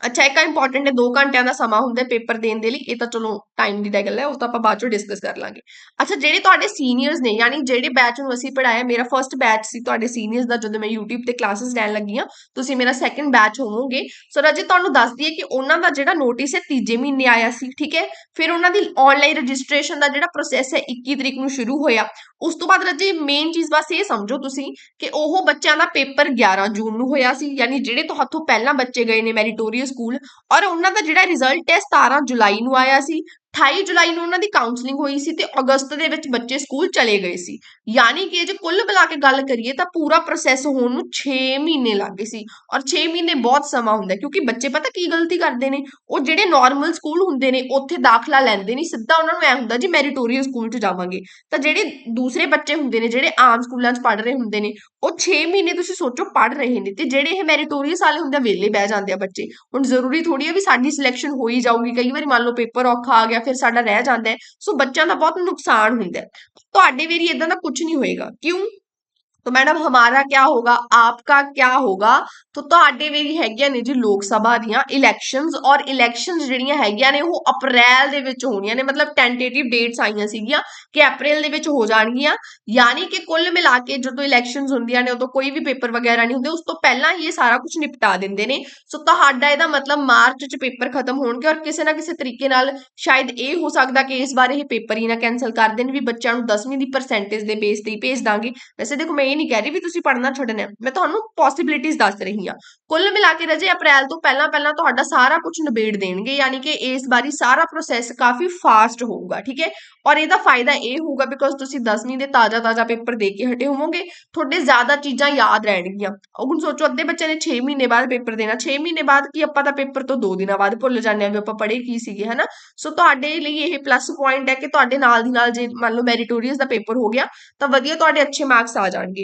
ਅੱਛਾ, ਇੱਕ ਇੰਪੋਰਟੈਂਟ ਹੈ 2 ਘੰਟਿਆਂ ਦਾ ਸਮਾਂ ਹੁੰਦਾ ਪੇਪਰ ਦੇਣ ਦੇ ਲਈ, ਇਹ ਤਾਂ ਚਲੋ ਟਾਈਮ ਦੀ ਗੱਲ ਹੈ, ਉਹ ਤਾਂ ਆਪਾਂ ਬਾਅਦ ਚੋਂ ਡਿਸਕਸ ਕਰ ਲਾਂਗੇ। ਅੱਛਾ, ਜਿਹੜੇ ਤੁਹਾਡੇ ਸੀਨੀਅਰਸ ਨੇ, ਯਾਨੀ ਜਿਹੜੇ ਬੈਚ ਨੂੰ ਅਸੀਂ ਪੜਾਇਆ ਮੇਰਾ ਫਰਸਟ ਬੈਚ ਸੀ ਤੁਹਾਡੇ ਸੀਨੀਅਰਸ ਦਾ, ਜਦੋਂ ਮੈਂ YouTube ਤੇ ਕਲਾਸਿਸ ਲੈਣ ਲੱਗੀ ਆ ਤੁਸੀਂ ਮੇਰਾ ਸੈਕੰਡ ਬੈਚ ਹੋਵੋਗੇ। ਸੋ ਰਾਜੇ, ਤੁਹਾਨੂੰ ਦੱਸ ਦਈਏ ਕਿ ਉਹਨਾਂ ਦਾ ਜਿਹੜਾ ਨੋਟਿਸ ਹੈ, ਤੀਜੇ ਮਹੀਨੇ ਆਇਆ ਸੀ, ਠੀਕ ਹੈ? ਫਿਰ ਉਹਨਾਂ ਦੀ ਆਨਲਾਈਨ ਰਜਿਸਟ੍ਰੇਸ਼ਨ ਦਾ ਜਿਹੜਾ ਪ੍ਰੋਸੈਸ ਹੈ 21 ਤਰੀਕ ਨੂੰ ਸ਼ੁਰੂ ਹੋਇਆ। ਉਸ ਤੋਂ ਬਾਅਦ ਰਾਜੇ ਮੇਨ ਚੀਜ਼ ਬਸ ਇਹ ਸਮਝੋ ਤੁਸੀਂ ਕਿ ਉਹ ਬੱਚਿਆਂ ਦਾ ਪੇਪਰ 11 ਜੂਨ ਨੂੰ ਹੋਇਆ ਸੀ, ਯਾਨੀ ਜਿਹੜੇ ਤੋਂ ਪਹਿਲਾਂ ਬੱਚੇ ਗਏ ਨੇ ਮੈਰੀਟੋਰੀਅਸ ਸਕੂਲ। ਔਰ ਉਹਨਾਂ ਦਾ ਜਿਹੜਾ ਰਿਜ਼ਲਟ ਹੈ 17 ਜੁਲਾਈ ਨੂੰ ਆਇਆ ਸੀ। 28 ਜੁਲਾਈ ਨੂੰ ਉਹਨਾਂ ਦੀ ਕਾਉਂਸਲਿੰਗ ਹੋਈ ਸੀ ਤੇ ਅਗਸਤ ਦੇ ਵਿੱਚ ਬੱਚੇ ਸਕੂਲ ਚਲੇ ਗਏ ਸੀ। ਯਾਨੀ ਕਿ ਜੇ ਕੁੱਲ ਮਿਲਾ ਕੇ ਗੱਲ ਕਰੀਏ ਤਾਂ ਪੂਰਾ ਪ੍ਰੋਸੈਸ ਹੋਣ ਨੂੰ 6 ਮਹੀਨੇ ਲੱਗ ਗਏ ਸੀ ਔਰ 6 ਮਹੀਨੇ ਬਹੁਤ ਸਮਾਂ ਹੁੰਦਾ ਕਿਉਂਕਿ ਬੱਚੇ ਪਤਾ ਕੀ ਗਲਤੀ ਕਰਦੇ ਨੇ? ਉਹ ਜਿਹੜੇ ਨਾਰਮਲ ਸਕੂਲ ਹੁੰਦੇ ਨੇ, ਉੱਥੇ ਦਾਖਲਾ ਲੈਂਦੇ ਨਹੀਂ ਸਿੱਧਾ ਉਹਨਾਂ ਨੂੰ ਐ ਹੁੰਦਾ ਜੀ ਮੈਰੀਟੋਰੀਅਲ ਸਕੂਲ 'ਚ ਜਾਵਾਂਗੇ। ਤਾਂ ਜਿਹੜੇ ਦੂਸਰੇ ਬੱਚੇ ਹੁੰਦੇ ਨੇ, ਜਿਹੜੇ ਆਮ ਸਕੂਲਾਂ 'ਚ ਪੜ੍ਹ ਰਹੇ ਹੁੰਦੇ ਨੇ, ਉਹ 6 ਮਹੀਨੇ ਤੁਸੀਂ ਸੋਚੋ ਪੜ੍ਹ ਰਹੇ ਨੇ ਤੇ ਜਿਹੜੇ ਇਹ ਮੈਰੀਟੋਰੀਅਸ ਵਾਲੇ ਹੁੰਦੇ ਆ, ਵਿਹਲੇ ਬਹਿ ਜਾਂਦੇ ਆ ਬੱਚੇ। ਹੁਣ ਜ਼ਰੂਰੀ ਥੋੜੀ ਆ ਵੀ ਸਾਡੀ ਸਿਲੈਕਸ਼ਨ ਹੋਈ ਜਾਊਗੀ। ਕਈ ਵਾਰੀ ਮੰਨ ਲਓ ਪੇਪਰ ਔਖਾ ਆ ਗਿਆ ਫਿਰ ਸਾਡਾ ਰਹਿ ਜਾਂਦਾ ਹੈ। ਸੋ ਬੱਚਿਆਂ ਦਾ ਬਹੁਤ ਨੁਕਸਾਨ ਹੁੰਦਾ ਹੈ। ਤੁਹਾਡੇ ਵੇਰੀ ਇਦਾਂ ਦਾ ਕੁਝ ਨਹੀਂ ਹੋਏਗਾ। ਕਿਉਂ? ਤਾਂ ਮੈਡਮ ਹਮਾਰਾ ਕਿਆ ਹੋਗਾ ਆਪਕਾ ਕਿਆ ਹੋਗਾ ਤਾਂ ਤੁਹਾਡੇ ਵੀ ਹੈਗੀਆਂ ਨੇ ਜੀ ਲੋਕ ਸਭਾ ਦੀਆਂ ਇਲੈਕਸ਼ਨਸ ਔਰ ਇਲੈਕਸ਼ਨਸ ਜਿਹੜੀਆਂ ਹੈਗੀਆਂ ਨੇ ਉਹ ਅਪ੍ਰੈਲ ਦੇ ਵਿੱਚ ਹੋਣੀਆਂ ਨੇ ਮਤਲਬ ਟੈਂਟੇਟਿਵ ਡੇਟਸ ਆਈਆਂ ਸੀਗੀਆਂ ਕਿ ਅਪ੍ਰੈਲ ਦੇ ਵਿੱਚ ਹੋ ਜਾਣਗੀਆਂ ਯਾਨੀ ਕਿ ਕੁੱਲ ਮਿਲਾ ਕੇ ਜਦੋਂ ਇਲੈਕਸ਼ਨਸ ਹੁੰਦੀਆਂ ਨੇ ਉਦੋਂ ਕੋਈ ਵੀ ਪੇਪਰ ਵਗੈਰਾ ਨਹੀਂ ਹੁੰਦੇ ਉਸ ਤੋਂ ਪਹਿਲਾਂ ਹੀ ਇਹ ਸਾਰਾ ਕੁਝ ਨਿਪਟਾ ਦਿੰਦੇ ਨੇ ਸੋ ਤੁਹਾਡਾ ਇਹਦਾ ਮਤਲਬ ਮਾਰਚ 'ਚ ਪੇਪਰ ਖਤਮ ਹੋਣਗੇ ਔਰ ਕਿਸੇ ਨਾ ਕਿਸੇ ਤਰੀਕੇ ਨਾਲ ਸ਼ਾਇਦ ਇਹ ਹੋ ਸਕਦਾ ਕਿ ਇਸ ਬਾਰੇ ਇਹ ਪੇਪਰ ਹੀ ਨਾ ਕੈਨਸਲ ਕਰ ਦੇਣ ਵੀ ਬੱਚਿਆਂ ਨੂੰ 10ਵੀਂ ਦੀ ਪਰਸੈਂਟੇਜ ਦੇ ਬੇਸ ਤੇ ਹੀ ਭੇਜ ਦਾਂਗੇ ਵੈਸੇ ਦੇਖੋ ਮੈਂ ਇਹ ਨਹੀਂ ਕਹਿ ਰਹੀ ਵੀ ਤੁਸੀਂ ਪੜ੍ਹਨਾ ਛੱਡਣਾ ਮੈਂ ਤੁਹਾਨੂੰ ਪੋਸਿਬਿਲਿਟੀਜ਼ ਦੱਸ ਰਹੀ ਹਾਂ। ਕੁੱਲ ਮਿਲਾ ਕੇ ਰਜੇ, ਅਪ੍ਰੈਲ ਤੋਂ ਪਹਿਲਾਂ ਪਹਿਲਾਂ ਤੁਹਾਡਾ ਸਾਰਾ ਕੁਝ ਨਿਬੇੜ ਦੇਣਗੇ, ਯਾਨੀ ਕਿ ਇਸ ਵਾਰੀ ਸਾਰਾ ਪ੍ਰੋਸੈਸ ਕਾਫੀ ਫਾਸਟ ਹੋਊਗਾ, ਠੀਕ ਹੈ? ਔਰ ਇਹਦਾ ਫਾਇਦਾ ਇਹ ਹੋਊਗਾ ਬਿਕੋਜ਼ ਤੁਸੀਂ 10ਵੀਂ ਦੇ ਤਾਜ਼ਾ ਤਾਜ਼ਾ ਪੇਪਰ ਦੇ ਕੇ ਹਟੇ ਹੋਵੋਗੇ, ਤੁਹਾਡੇ ਜ਼ਿਆਦਾ ਚੀਜ਼ਾਂ ਯਾਦ ਰਹਿਣਗੀਆਂ। ਹੁਣ ਸੋਚੋ, ਅੱਧੇ ਬੱਚਿਆਂ ਨੇ 6 ਮਹੀਨੇ ਬਾਅਦ ਪੇਪਰ ਦੇਣਾ 6 ਮਹੀਨੇ ਬਾਅਦ ਕੀ ਆਪਾਂ ਤਾਂ ਪੇਪਰ ਤੋਂ 2 ਦਿਨਾਂ ਬਾਅਦ ਭੁੱਲ ਜਾਂਦੇ ਆ ਵੀ ਆਪਾਂ ਪੜ੍ਹੇ ਕੀ ਸੀਗੇ, ਹਨਾ? ਸੋ ਤੁਹਾਡੇ ਲਈ ਇਹ ਪਲੱਸ ਪੁਆਇੰਟ ਹੈ ਕਿ ਤੁਹਾਡੇ ਨਾਲ ਦੀ ਨਾਲ ਜੇ ਮੰਨ ਲਓ ਮੈਰੀਟੋਰੀਅਸ ਦਾ ਪੇਪਰ ਹੋ ਗਿਆ, ਤਾਂ ਵਧੀਆ ਤੁਹਾਡੇ ਅੱਛੇ ਮਾਰਕਸ ਆ ਜਾਣਗੇ।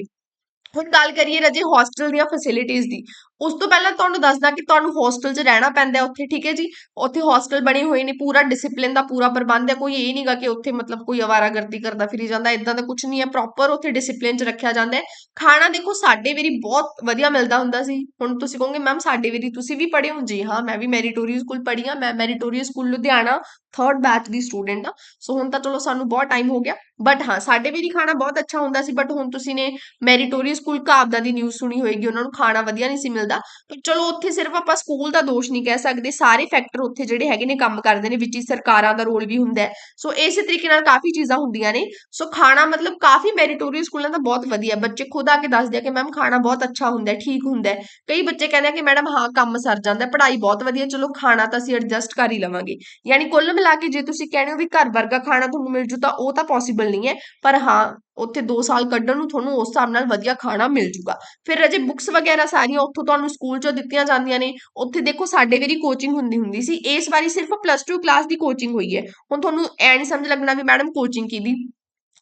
ਹੁਣ ਗੱਲ ਕਰੀਏ ਰਾਜੇ ਹੋਸਟਲ ਦੀਆਂ ਫੈਸਿਲਿਟੀਜ਼ ਦੀ ਉਸ ਤੋਂ ਪਹਿਲਾਂ ਤੁਹਾਨੂੰ ਦੱਸਦਾ ਕਿ ਤੁਹਾਨੂੰ ਹੋਸਟਲ 'ਚ ਰਹਿਣਾ ਪੈਂਦਾ ਉੱਥੇ, ਠੀਕ ਹੈ ਜੀ? ਉੱਥੇ ਹੋਸਟਲ ਬਣੇ ਹੋਏ ਨੇ, ਪੂਰਾ ਡਿਸਪਲਿਨ ਦਾ ਪੂਰਾ ਪ੍ਰਬੰਧ ਹੈ, ਕੋਈ ਇਹ ਨਹੀਂਗਾ ਕਿ ਉੱਥੇ ਮਤਲਬ ਕੋਈ ਅਵਾਰਾਗਰਦੀ ਕਰਦਾ ਫਿਰੀ ਜਾਂਦਾ ਇਦਾਂ ਦਾ ਕੁਝ ਨਹੀਂ ਹੈ ਪ੍ਰੋਪਰ ਉੱਥੇ ਡਿਸਪਲਿਨ 'ਚ ਰੱਖਿਆ ਜਾਂਦਾ ਹੈ। ਖਾਣਾ ਦੇਖੋ, ਸਾਡੇ ਵੇਰੀ ਬਹੁਤ ਵਧੀਆ ਮਿਲਦਾ ਹੁੰਦਾ ਸੀ। ਹੁਣ ਤੁਸੀਂ ਕਹੋਗੇ, ਮੈਮ, ਸਾਡੇ ਵੇਰੀ ਤੁਸੀਂ ਵੀ ਪੜ੍ਹੇ ਹੋ? ਜੀ ਹਾਂ, ਮੈਂ ਵੀ ਮੈਰੀਟੋਰੀਅਸ ਸਕੂਲ ਪੜ੍ਹੀ ਹਾਂ, ਮੈਂ meritorious school Ludhiana third batch ਦੀ ਸਟੂਡੈਂਟ ਆ ਸੋ ਹੁਣ ਤਾਂ ਚਲੋ ਸਾਨੂੰ ਬਹੁਤ ਟਾਈਮ ਹੋ ਗਿਆ। ਬਟ ਹਾਂ, ਸਾਡੇ ਵੇਰੀ ਖਾਣਾ ਬਹੁਤ ਅੱਛਾ ਹੁੰਦਾ ਸੀ ਬਟ ਹੁਣ ਤੁਸੀਂ ਨੇ ਮੈਰੀਟੋਰੀਅਸ ਸਕੂਲ ਕਾਬਦਾ ਦੀ ਨਿਊਜ਼ ਸੁਣੀ ਹੋਏਗੀ, ਉਹਨਾਂ ਨੂੰ ਖਾਣਾ ਵਧੀਆ ਨਹੀਂ ਸੀ ਮਿਲਦਾ। ਪਰ ਚਲੋ ਉੱਥੇ ਸਿਰਫ ਆਪਾਂ ਸਕੂਲ ਦਾ ਦੋਸ਼ ਨਹੀਂ ਕਹਿ ਸਕਦੇ। ਸਾਰੇ ਫੈਕਟਰ ਉੱਥੇ ਜਿਹੜੇ ਹੈਗੇ ਨੇ ਕੰਮ ਕਰਦੇ ਨੇ, ਵਿੱਚ ਹੀ ਸਰਕਾਰਾਂ ਦਾ ਰੋਲ ਵੀ ਹੁੰਦਾ ਹੈ। ਸੋ ਇਸੇ ਤਰੀਕੇ ਨਾਲ ਕਾਫੀ ਚੀਜ਼ਾਂ ਹੁੰਦੀਆਂ ਨੇ। ਸੋ ਖਾਣਾ ਮਤਲਬ ਕਾਫੀ ਮੈਰੀਟੋਰੀਅਸ ਸਕੂਲਾਂ ਦਾ ਬਹੁਤ ਵਧੀਆ। ਬੱਚੇ ਖੁਦ ਆ ਕੇ ਦੱਸਦੇ ਆ ਕਿ ਮੈਮ ਖਾਣਾ ਬਹੁਤ ਅੱਛਾ ਹੁੰਦਾ ਹੈ, ਠੀਕ ਹੁੰਦਾ ਹੈ। ਕਈ ਬੱਚੇ ਕਹਿੰਦੇ ਆ ਕਿ ਮੈਡਮ ਹਾਂ, ਕੰਮ ਸਰ ਜਾਂਦਾ ਪੜ੍ਹਾਈ ਬਹੁਤ ਵਧੀਆ। ਚਲੋ ਖਾਣਾ ਤਾਂ ਅਸੀਂ ਐਡਜਸਟ ਕਰ ਹੀ ਲਵਾਂਗੇ। ਯਾਨੀ ਕੁੱਲ ਮਿਲਾ ਕੇ ਜੇ ਤੁਸੀਂ ਕਹਿੰਦੇ ਹੋ ਵੀ ਘਰ ਵਰਗਾ ਖਾਣਾ ਤੁਹਾਨੂੰ ਮਿਲ ਜੂ ਤਾਂ ਉਹ ਤਾਂ ਪੋਸੀਬਲ ਨਹੀਂ ਹੈ। ਪਰ ਹਾਂ ਉੱਥੇ 2 ਸਾਲ ਕੱਢਣ ਨੂੰ ਤੁਹਾਨੂੰ ਉਸ ਹਿਸਾਬ ਨਾਲ ਵਧੀਆ ਖਾਣਾ ਮਿਲ ਜੂਗਾ। ਫਿਰ ਅਜੇ ਬੁੱਕਸ ਵਗੈਰਾ ਸਾਰੀਆਂ ਉੱਥੋਂ ਤੁਹਾਨੂੰ ਸਕੂਲ ਚੋਂ ਦਿੱਤੀਆਂ ਜਾਂਦੀਆਂ ਨੇ। ਉੱਥੇ ਦੇਖੋ ਸਾਡੇ ਵਾਰੀ ਕੋਚਿੰਗ ਹੁੰਦੀ ਹੁੰਦੀ ਸੀ। ਇਸ ਵਾਰੀ ਸਿਰਫ ਪਲੱਸ 2 ਕਲਾਸ ਦੀ ਕੋਚਿੰਗ ਹੋਈ ਹੈ। ਹੁਣ ਤੁਹਾਨੂੰ ਐ ਨਹੀਂ ਸਮਝ ਲੱਗਣਾ ਵੀ ਮੈਡਮ ਕੋਚਿੰਗ ਕਿਹਦੀ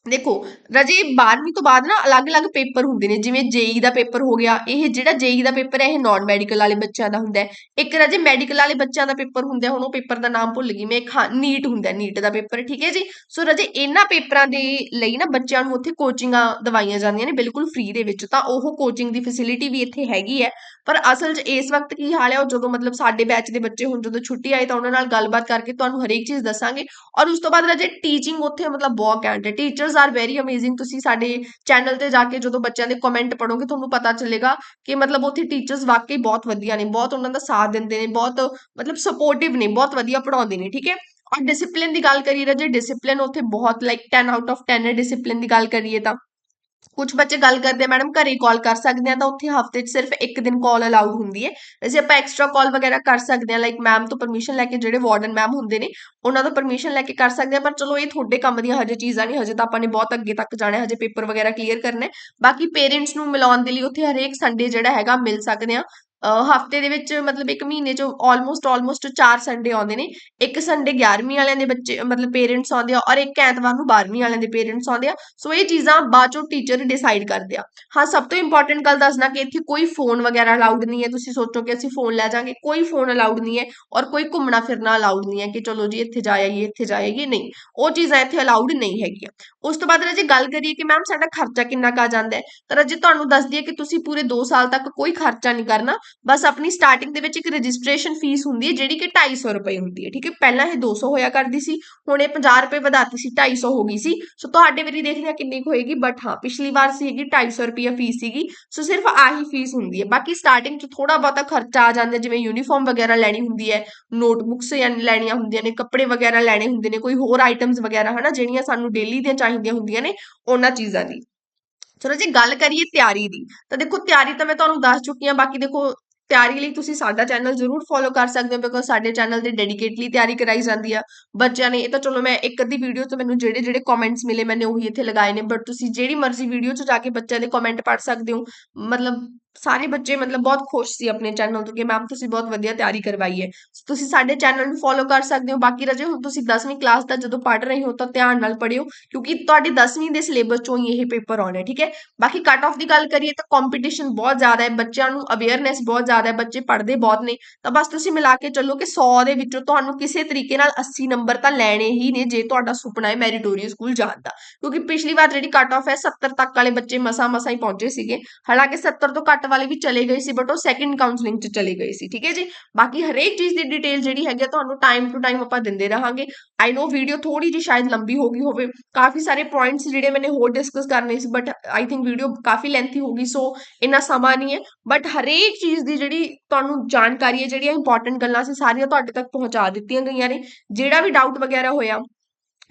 ਦੇਖੋ, ਰਾਜੇ 12ਵੀਂ ਤੋਂ ਬਾਅਦ ਨਾ ਅਲੱਗ-ਅਲੱਗ ਪੇਪਰ ਹੁੰਦੇ ਨੇ, ਜਿਵੇਂ ਜੇਈ ਦਾ ਪੇਪਰ ਹੋ ਗਿਆ, ਇਹ ਜਿਹੜਾ ਜੇਈ ਦਾ ਪੇਪਰ ਹੈ, ਇਹ ਨਾਨ ਮੈਡੀਕਲ ਵਾਲੇ ਬੱਚਿਆਂ ਦਾ ਹੁੰਦਾ ਹੈ। ਇੱਕ ਰਾਜੇ ਮੈਡੀਕਲ ਵਾਲੇ ਬੱਚਿਆਂ ਦਾ ਪੇਪਰ ਹੁੰਦਾ ਹੁਣ ਉਹ ਪੇਪਰ ਦਾ ਨਾਮ ਭੁੱਲ ਗਈ ਮੈਂ, ਇੱਕ ਹਾਂ, ਨੀਟ ਹੁੰਦਾ ਨੀਟ ਦਾ ਪੇਪਰ, ਠੀਕ ਹੈ ਜੀ? ਸੋ ਰਾਜੇ ਇਹਨਾਂ ਪੇਪਰਾਂ ਦੇ ਲਈ ਨਾ ਬੱਚਿਆਂ ਨੂੰ ਉੱਥੇ ਕੋਚਿੰਗਾਂ ਦਵਾਈਆਂ ਜਾਂਦੀਆਂ ਨੇ ਬਿਲਕੁਲ ਫ੍ਰੀ ਦੇ ਵਿੱਚ, ਤਾਂ ਉਹ ਕੋਚਿੰਗ ਦੀ ਫੈਸਿਲਿਟੀ ਵੀ ਇੱਥੇ ਹੈਗੀ ਹੈ। ਪਰ ਅਸਲ 'ਚ ਇਸ ਵਕਤ ਕੀ ਹਾਲ ਹੈ ਉਹ ਜਦੋਂ ਮਤਲਬ ਸਾਡੇ ਬੈਚ ਦੇ ਬੱਚੇ ਹੁਣ ਜਦੋਂ ਛੁੱਟੀ ਆਏ ਤਾਂ ਉਹਨਾਂ ਨਾਲ ਗੱਲਬਾਤ ਕਰਕੇ ਤੁਹਾਨੂੰ ਹਰੇਕ ਚੀਜ਼ ਦੱਸਾਂਗੇ ਔਰ ਉਸ ਤੋਂ ਬਾਅਦ ਰਾਜੇ ਟੀਚਿੰਗ ਉੱਥੇ ਮਤਲਬ ਬਹੁਤ ਘੈਂਟ ਹੈ। ਟੀਚਰਸ ਆਰ ਵੈਰੀ ਅਮੇਜ਼ਿੰਗ ਤੁਸੀਂ ਸਾਡੇ ਚੈਨਲ ਤੇ ਜਾ ਕੇ ਜਦੋਂ ਬੱਚਿਆਂ ਦੇ ਕਮੈਂਟ ਪੜੋਗੇ ਤੁਹਾਨੂੰ ਪਤਾ ਚੱਲੇਗਾ ਕਿ ਮਤਲਬ ਉੱਥੇ ਟੀਚਰਸ ਵਾਕਈ ਬਹੁਤ ਵਧੀਆ ਨੇ, ਬਹੁਤ ਉਹਨਾਂ ਦਾ ਸਾਥ ਦਿੰਦੇ ਨੇ, ਬਹੁਤ ਮਤਲਬ ਸਪੋਰਟਿਵ ਨੇ, ਬਹੁਤ ਵਧੀਆ ਪੜਾਉਂਦੇ ਨੇ, ਠੀਕ ਹੈ? ਔਰ ਡਿਸਪਲਿਨ ਦੀ ਗੱਲ ਕਰੀਏ ਰਾਜੇ ਡਿਸਪਲਿਨ ਉੱਥੇ ਬਹੁਤ ਲਾਈਕ 10 ਆਊਟ ਆਫ 10 ਹੈ। ਡਿਸਪਲਿਨ ਦੀ ਗੱਲ ਕਰੀਏ ਤਾਂ ਕੁਝ ਬੱਚੇ ਗੱਲ ਕਰਦੇ ਆ, ਮੈਡਮ ਘਰੇ ਕਾਲ ਕਰ ਸਕਦੇ ਆ, ਤਾਂ ਉੱਥੇ ਹਫ਼ਤੇ 'ਚ ਸਿਰਫ ਇੱਕ ਦਿਨ ਕਾਲ ਅਲਾਉਡ ਹੁੰਦੀ ਹੈ ਵੈਸੇ ਆਪਾਂ ਐਕਸਟਰਾ ਕਾਲ ਵਗੈਰਾ ਕਰ ਸਕਦੇ ਆ ਲਾਈਕ ਮੈਮ ਤੋਂ ਪਰਮਿਸ਼ਨ ਲੈ ਕੇ ਜਿਹੜੇ ਵਾਰਡਨ ਮੈਮ ਹੁੰਦੇ ਨੇ, ਉਹਨਾਂ ਤੋਂ ਪਰਮਿਸ਼ਨ ਲੈ ਕੇ ਕਰ ਸਕਦੇ ਆ, ਪਰ ਚਲੋ ਇਹ ਤੁਹਾਡੇ ਕੰਮ ਦੀਆਂ ਹਜੇ ਚੀਜ਼ਾਂ ਨਹੀਂ, ਹਜੇ ਤਾਂ ਆਪਾਂ ਨੇ ਬਹੁਤ ਅੱਗੇ ਤੱਕ ਜਾਣਾ, ਹਜੇ ਪੇਪਰ ਵਗੈਰਾ ਕਲੀਅਰ ਕਰਨਾ ਬਾਕੀ ਪੇਰੈਂਟਸ ਨੂੰ ਮਿਲਾਉਣ ਦੇ ਲਈ ਉੱਥੇ ਹਰੇਕ ਸੰਡੇ ਜਿਹੜਾ ਹੈਗਾ, ਮਿਲ ਸਕਦੇ ਆ। ਹਫ਼ਤੇ ਦੇ ਵਿੱਚ ਮਤਲਬ ਇੱਕ ਮਹੀਨੇ ਚ ਆਲਮੋਸਟ ਆਲਮੋਸਟ 4 ਸੰਡੇ ਆਉਂਦੇ ਨੇ। ਇੱਕ ਸੰਡੇ 11ਵੀਂ ਵਾਲਿਆਂ ਦੇ ਬੱਚੇ, ਮਤਲਬ ਪੇਰੈਂਟਸ ਆਉਂਦੇ ਆ ਔਰ ਇੱਕ ਐਤਵਾਰ ਨੂੰ 12ਵੀਂ ਵਾਲਿਆਂ ਦੇ ਪੇਰੈਂਟਸ ਆਉਂਦੇ ਆ। ਸੋ ਇਹ ਚੀਜ਼ਾਂ ਬਾਅਦ ਚੋਂ ਟੀਚਰ ਡਿਸਾਈਡ ਕਰਦੇ ਆ। ਹਾਂ, ਸਭ ਤੋਂ ਇੰਪੋਰਟੈਂਟ ਗੱਲ ਦੱਸਣਾ ਕਿ ਇੱਥੇ ਕੋਈ ਫੋਨ ਵਗੈਰਾ ਅਲਾਉਡ ਨਹੀਂ ਹੈ। ਤੁਸੀਂ ਸੋਚੋ ਕਿ ਅਸੀਂ ਫੋਨ ਲੈ ਜਾਾਂਗੇ ਕੋਈ ਫੋਨ ਅਲਾਉਡ ਨਹੀਂ ਹੈ ਔਰ ਕੋਈ ਘੁੰਮਣਾ ਫਿਰਨਾ ਅਲਾਉਡ ਨਹੀਂ ਹੈ ਕਿ ਚਲੋ ਜੀ ਇੱਥੇ ਜਾਈਏ ਇੱਥੇ ਜਾਈਏ ਨਹੀਂ, ਉਹ ਚੀਜ਼ਾਂ ਇੱਥੇ ਅਲਾਉਡ ਨਹੀਂ ਹੈਗੀਆਂ। ਉਸ ਤੋਂ ਬਾਅਦ ਜੇ ਗੱਲ ਕਰੀਏ ਕਿ ਮੈਮ ਸਾਡਾ ਖਰਚਾ ਕਿੰਨਾ ਕਾ ਜਾਂਦਾ ਹੈ। ਤਾਂ ਜੇ ਤੁਹਾਨੂੰ ਦੱਸ ਦਈਏ ਕਿ ਤੁਸੀਂ ਪੂਰੇ 2 ਸਾਲ ਤੱਕ ਕੋਈ ਖਰਚਾ ਨਹੀਂ ਕਰਨਾ। ਬਸ ਆਪਣੀ ਸਟਾਰਟਿੰਗ ਦੇ ਵਿੱਚ ਇੱਕ ਰਜਿਸਟ੍ਰੇਸ਼ਨ ਫੀਸ ਹੁੰਦੀ ਹੈ, ਜਿਹੜੀ ਕਿ 250 ਰੁਪਏ ਹੁੰਦੀ ਹੈ, ਠੀਕ ਹੈ? ਪਹਿਲਾਂ ਇਹ 200 ਹੋਇਆ ਕਰਦੀ ਸੀ, ਹੁਣ ਇਹ 50 ਰੁਪਏ ਵਧਾਤੀ ਸੀ 250 ਹੋ ਗਈ ਸੀ। ਸੋ ਤੁਹਾਡੇ ਵਾਰੀ ਦੇਖਦੇ ਆ ਕਿੰਨੀ ਕੁ ਹੋਏਗੀ ਬਟ ਹਾਂ, ਪਿਛਲੀ ਵਾਰ ਸੀਗੀ 250 ਰੁਪਏ ਫੀਸ ਸੀਗੀ। ਸੋ ਸਿਰਫ ਆਹੀ ਫੀਸ ਹੁੰਦੀ ਹੈ। ਬਾਕੀ ਸਟਾਰਟਿੰਗ 'ਚ ਥੋੜਾ ਬਹੁਤਾ ਖਰਚਾ ਆ ਜਾਂਦਾ, ਜਿਵੇਂ ਯੂਨੀਫਾਰਮ ਵਗੈਰਾ ਲੈਣੀ ਹੁੰਦੀ ਹੈ ਨੋਟਬੁੱਕਸ ਲੈਣੀਆਂ ਹੁੰਦੀਆਂ ਨੇ, ਕੱਪੜੇ ਵਗੈਰਾ ਲੈਣੇ ਹੁੰਦੇ ਨੇ, ਕੋਈ ਹੋਰ ਆਈਟਮਸ ਵਗੈਰਾ, ਹਨਾ, ਜਿਹੜੀਆਂ ਸਾਨੂੰ ਡੇਲੀ ਦੀਆਂ ਚਾਹੀਦੀਆਂ ਹੁੰਦੀਆਂ ਨੇ, ਉਹਨਾਂ ਚੀਜ਼ਾਂ ਦੀ। ਚਲੋ ਜੇ ਗੱਲ ਕਰੀਏ ਤਿਆਰੀ ਦੀ, ਤਾਂ ਦੇਖੋ ਤਿਆਰੀ ਤਾਂ ਮੈਂ ਤੁਹਾਨੂੰ ਦੱਸ ਚੁੱਕੀ ਹਾਂ, ਬਾਕੀ ਦੇਖੋ ਤਿਆਰੀ ਲਈ ਤੁਸੀਂ ਸਾਡਾ ਚੈਨਲ ਜ਼ਰੂਰ ਫੋਲੋ ਕਰ ਸਕਦੇ ਹੋ ਬਿਕੋਜ਼ ਸਾਡੇ ਚੈਨਲ ਤੇ ਡੈਡੀਕੇਟਲੀ ਤਿਆਰੀ ਕਰਾਈ ਜਾਂਦੀ ਆ, ਬੱਚਿਆਂ ਨੇ, ਇਹ ਤਾਂ ਚਲੋ ਮੈਂ ਇੱਕ ਅੱਧੀ ਵੀਡੀਓ ਤੋਂ ਮੈਨੂੰ ਜਿਹੜੇ ਜਿਹੜੇ ਕਮੈਂਟਸ ਮਿਲੇ, ਮੈਨੇ ਉਹੀ ਇੱਥੇ ਲਗਾਏ ਨੇ ਬਟ ਤੁਸੀਂ ਜਿਹੜੀ ਮਰਜ਼ੀ ਵੀਡੀਓ 'ਚ ਜਾ ਕੇ ਬੱਚਿਆਂ ਦੇ ਕਮੈਂਟ ਪੜ੍ਹ ਸਕਦੇ ਹੋ, ਮਤਲਬ ਸਾਰੇ ਬੱਚੇ ਮਤਲਬ ਬਹੁਤ ਖੁਸ਼ ਸੀ ਆਪਣੇ ਚੈਨਲ ਤੋਂ ਕਿ ਮੈਮ ਤੁਸੀਂ ਬਹੁਤ ਵਧੀਆ ਤਿਆਰੀ ਕਰਵਾਈ ਹੈ। ਤੁਸੀਂ ਸਾਡੇ ਚੈਨਲ ਨੂੰ ਫੋਲੋ ਕਰ ਸਕਦੇ ਹੋ। ਬਾਕੀ ਰਜੇ, ਹੁਣ ਤੁਸੀਂ 10ਵੀਂ ਕਲਾਸ ਦਾ ਜਦੋਂ ਪੜ੍ਹ ਰਹੇ ਹੋ ਤਾਂ ਧਿਆਨ ਨਾਲ ਪੜ੍ਹਿਓ, ਕਿਉਂਕਿ ਤੁਹਾਡੀ 10ਵੀਂ ਦੇ ਸਿਲੇਬਸ ਚੋਂ ਇਹ ਪੇਪਰ ਆਉਣਾ, ਠੀਕ ਹੈ? ਬਾਕੀ ਕੱਟ ਆਫ ਦੀ ਗੱਲ ਕਰੀਏ ਤਾਂ ਕੰਪੀਟੀਸ਼ਨ ਬਹੁਤ ਜ਼ਿਆਦਾ ਹੈ। ਬੱਚਿਆਂ ਨੂੰ ਅਵੇਅਰਨੈਸ ਬਹੁਤ ਜ਼ਿਆਦਾ ਹੈ। ਬੱਚੇ ਪੜ੍ਹਦੇ ਬਹੁਤ ਨੇ। ਤਾਂ ਬਸ ਤੁਸੀਂ ਮਿਲਾ ਕੇ ਚੱਲੋ ਕਿ 100 ਦੇ ਵਿੱਚੋਂ ਤੁਹਾਨੂੰ ਕਿਸੇ ਤਰੀਕੇ ਨਾਲ 80 ਨੰਬਰ ਤਾਂ ਲੈਣੇ ਹੀ ਨੇ ਜੇ ਤੁਹਾਡਾ ਸੁਪਨਾ ਹੈ ਮੈਰੀਟੋਰੀਅਸ ਸਕੂਲ ਜਾਣ ਦਾ। ਕਿਉਂਕਿ ਪਿਛਲੀ ਵਾਰ ਜਿਹੜੀ ਕੱਟ ਆਫ ਹੈ 70 ਤੱਕ ਵਾਲੇ ਬੱਚੇ ਮਸਾ ਮਸਾ ਹੀ ਪਹੁੰਚੇ ਸੀਗੇ। ਹਾਲਾਂਕਿ 70 ਤੋਂ ਘੱਟ ਵਾਲੇ ਵੀ ਚਲੇ ਗਏ ਸੀ ਬਟ ਉਹ ਸੈਕੰਡ ਕਾਉਂਸਲਿੰਗ 'ਚ ਚਲੇ ਗਏ ਸੀ, ਠੀਕ ਹੈ ਜੀ? ਬਾਕੀ ਹਰੇਕ ਚੀਜ਼ ਦੀ ਡਿਟੇਲ ਜਿਹੜੀ ਹੈਗੀ ਤੁਹਾਨੂੰ ਟਾਈਮ ਟੂ ਟਾਈਮ ਆਪਾਂ ਦਿੰਦੇ ਰਹਾਂਗੇ। ਆਈ نو ਵੀਡੀਓ ਥੋੜੀ ਜੀ ਸ਼ਾਇਦ ਲੰਬੀ ਹੋ ਗਈ ਹੋਵੇ, ਕਾਫੀ ਸਾਰੇ ਪੁਆਇੰਟਸ ਜਿਹੜੇ ਮੈਨੇ ਹੋਰ ਡਿਸਕਸ ਕਰਨੇ ਸੀ ਬਟ ਆਈ ਥਿੰਕ ਵੀਡੀਓ ਕਾਫੀ ਲੈਂਥੀ ਹੋ ਗਈ ਸੋ ਇੰਨਾ ਸਮਾਂ ਨਹੀਂ ਹੈ। ਬਟ ਹਰੇਕ ਚੀਜ਼ ਦੀ ਜਿਹੜੀ ਤੁਹਾਨੂੰ ਜਾਣਕਾਰੀ ਹੈ, ਜਿਹੜੀਆਂ ਇੰਪੋਰਟੈਂਟ ਗੱਲਾਂ ਸੀ, ਸਾਰੀਆਂ ਤੁਹਾਡੇ ਤੱਕ ਪਹੁੰਚਾ ਦਿੱਤੀਆਂ ਗਈਆਂ ਨੇ। ਜਿਹੜਾ ਵੀ ਡਾਊਟ ਵਗੈਰਾ ਹੋਇਆ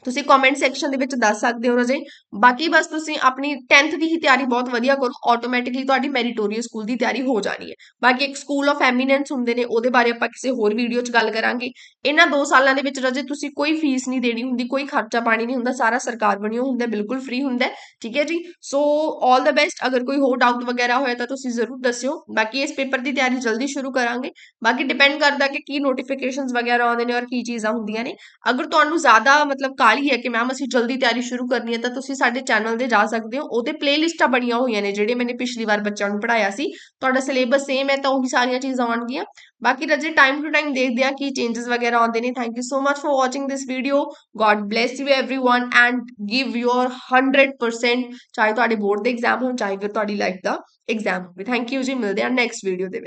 ਤੁਸੀਂ ਕਮੈਂਟ ਸੈਕਸ਼ਨ ਦੇ ਵਿੱਚ ਦੱਸ ਸਕਦੇ ਹੋ ਰਜੇ ਬਾਕੀ ਬਸ ਤੁਸੀਂ ਆਪਣੀ 10th ਦੀ ਹੀ ਤਿਆਰੀ ਬਹੁਤ ਵਧੀਆ ਕਰੋ। ਆਟੋਮੈਟਿਕਲੀ ਤੁਹਾਡੀ ਮੈਰੀਟੋਰੀਅਸ ਸਕੂਲ ਦੀ ਤਿਆਰੀ ਹੋ ਜਾਣੀ ਹੈ। ਬਾਕੀ ਇੱਕ ਸਕੂਲ ਆਫ ਐਮੀਨੈਂਸ ਹੁੰਦੇ ਨੇ, ਉਹਦੇ ਬਾਰੇ ਆਪਾਂ ਕਿਸੇ ਹੋਰ ਵੀਡੀਓ 'ਚ ਗੱਲ ਕਰਾਂਗੇ। ਇਹਨਾਂ 2 ਸਾਲਾਂ ਦੇ ਵਿੱਚ ਰਜੇ ਤੁਸੀਂ ਕੋਈ ਫੀਸ ਨਹੀਂ ਦੇਣੀ ਹੁੰਦੀ, ਕੋਈ ਖਰਚਾ ਪਾਣੀ ਨਹੀਂ ਹੁੰਦਾ। ਸਾਰਾ ਸਰਕਾਰ ਬਣਿਓ ਹੁੰਦਾ, ਬਿਲਕੁਲ ਫ੍ਰੀ ਹੁੰਦਾ ਠੀਕ ਹੈ ਜੀ? ਸੋ ਆਲ ਦਾ ਬੈਸਟ ਅਗਰ ਕੋਈ ਹੋਰ ਡਾਊਟ ਵਗੈਰਾ ਹੋਇਆ ਤਾਂ ਤੁਸੀਂ ਜ਼ਰੂਰ ਦੱਸਿਓ। ਬਾਕੀ ਇਸ ਪੇਪਰ ਦੀ ਤਿਆਰੀ ਜਲਦੀ ਸ਼ੁਰੂ ਕਰਾਂਗੇ। ਬਾਕੀ ਡਿਪੈਂਡ ਕਰਦਾ ਕਿ ਕੀ ਨੋਟੀਫਿਕੇਸ਼ਨਸ ਵਗੈਰਾ ਆਉਂਦੇ ਨੇ ਔਰ ਕੀ ਚੀਜ਼ਾਂ ਹੁੰਦੀਆਂ ਨੇ। ਅਗਰ ਤੁਹਾਨੂੰ ਜ਼ਿਆਦਾ ਮਤਲਬ ਸਵਾਲ ਹੀ ਹੈ ਕਿ ਮੈਮ, ਅਸੀਂ ਜਲਦੀ ਤਿਆਰੀ ਸ਼ੁਰੂ ਕਰਨੀ ਹੈ ਤਾਂ ਤੁਸੀਂ ਸਾਡੇ ਚੈਨਲ ਦੇ ਜਾ ਸਕਦੇ ਹੋ। ਉਹਦੇ ਪਲੇਲਿਸਟਾਂ ਬਣੀਆਂ ਹੋਈਆਂ ਨੇ ਜਿਹੜੇ ਮੈਨੇ ਪਿਛਲੀ ਵਾਰ ਬੱਚਿਆਂ ਨੂੰ ਪੜਾਇਆ ਸੀ। ਤੁਹਾਡਾ ਸਿਲੇਬਸ ਸੇਮ ਹੈ ਤਾਂ ਉਹੀ ਸਾਰੀਆਂ ਚੀਜ਼ਾਂ ਆਉਣਗੀਆਂ। ਬਾਕੀ ਰਜੇ ਟਾਈਮ ਟੂ ਟਾਈਮ ਦੇਖਦੇ ਆ ਕਿ ਚੇਂजेस ਵਗੈਰਾ ਆਉਂਦੇ ਨੇ। Thank you so much for watching this video God bless you everyone and give your 100% ਚਾਹੇ ਤੁਹਾਡੇ ਬੋਰਡ ਦੇ ਐਗਜ਼ਾਮ ਹੋਣ, ਚਾਹੇ ਫਿਰ ਤੁਹਾਡੀ ਲਾਈਫ ਦਾ ਐਗਜ਼ਾਮ ਹੋਵੇ। ਥੈਂਕ ਯੂ ਜੀ। ਮਿਲਦੇ ਆ ਨੈਕਸਟ ਵੀਡੀਓ ਦੇ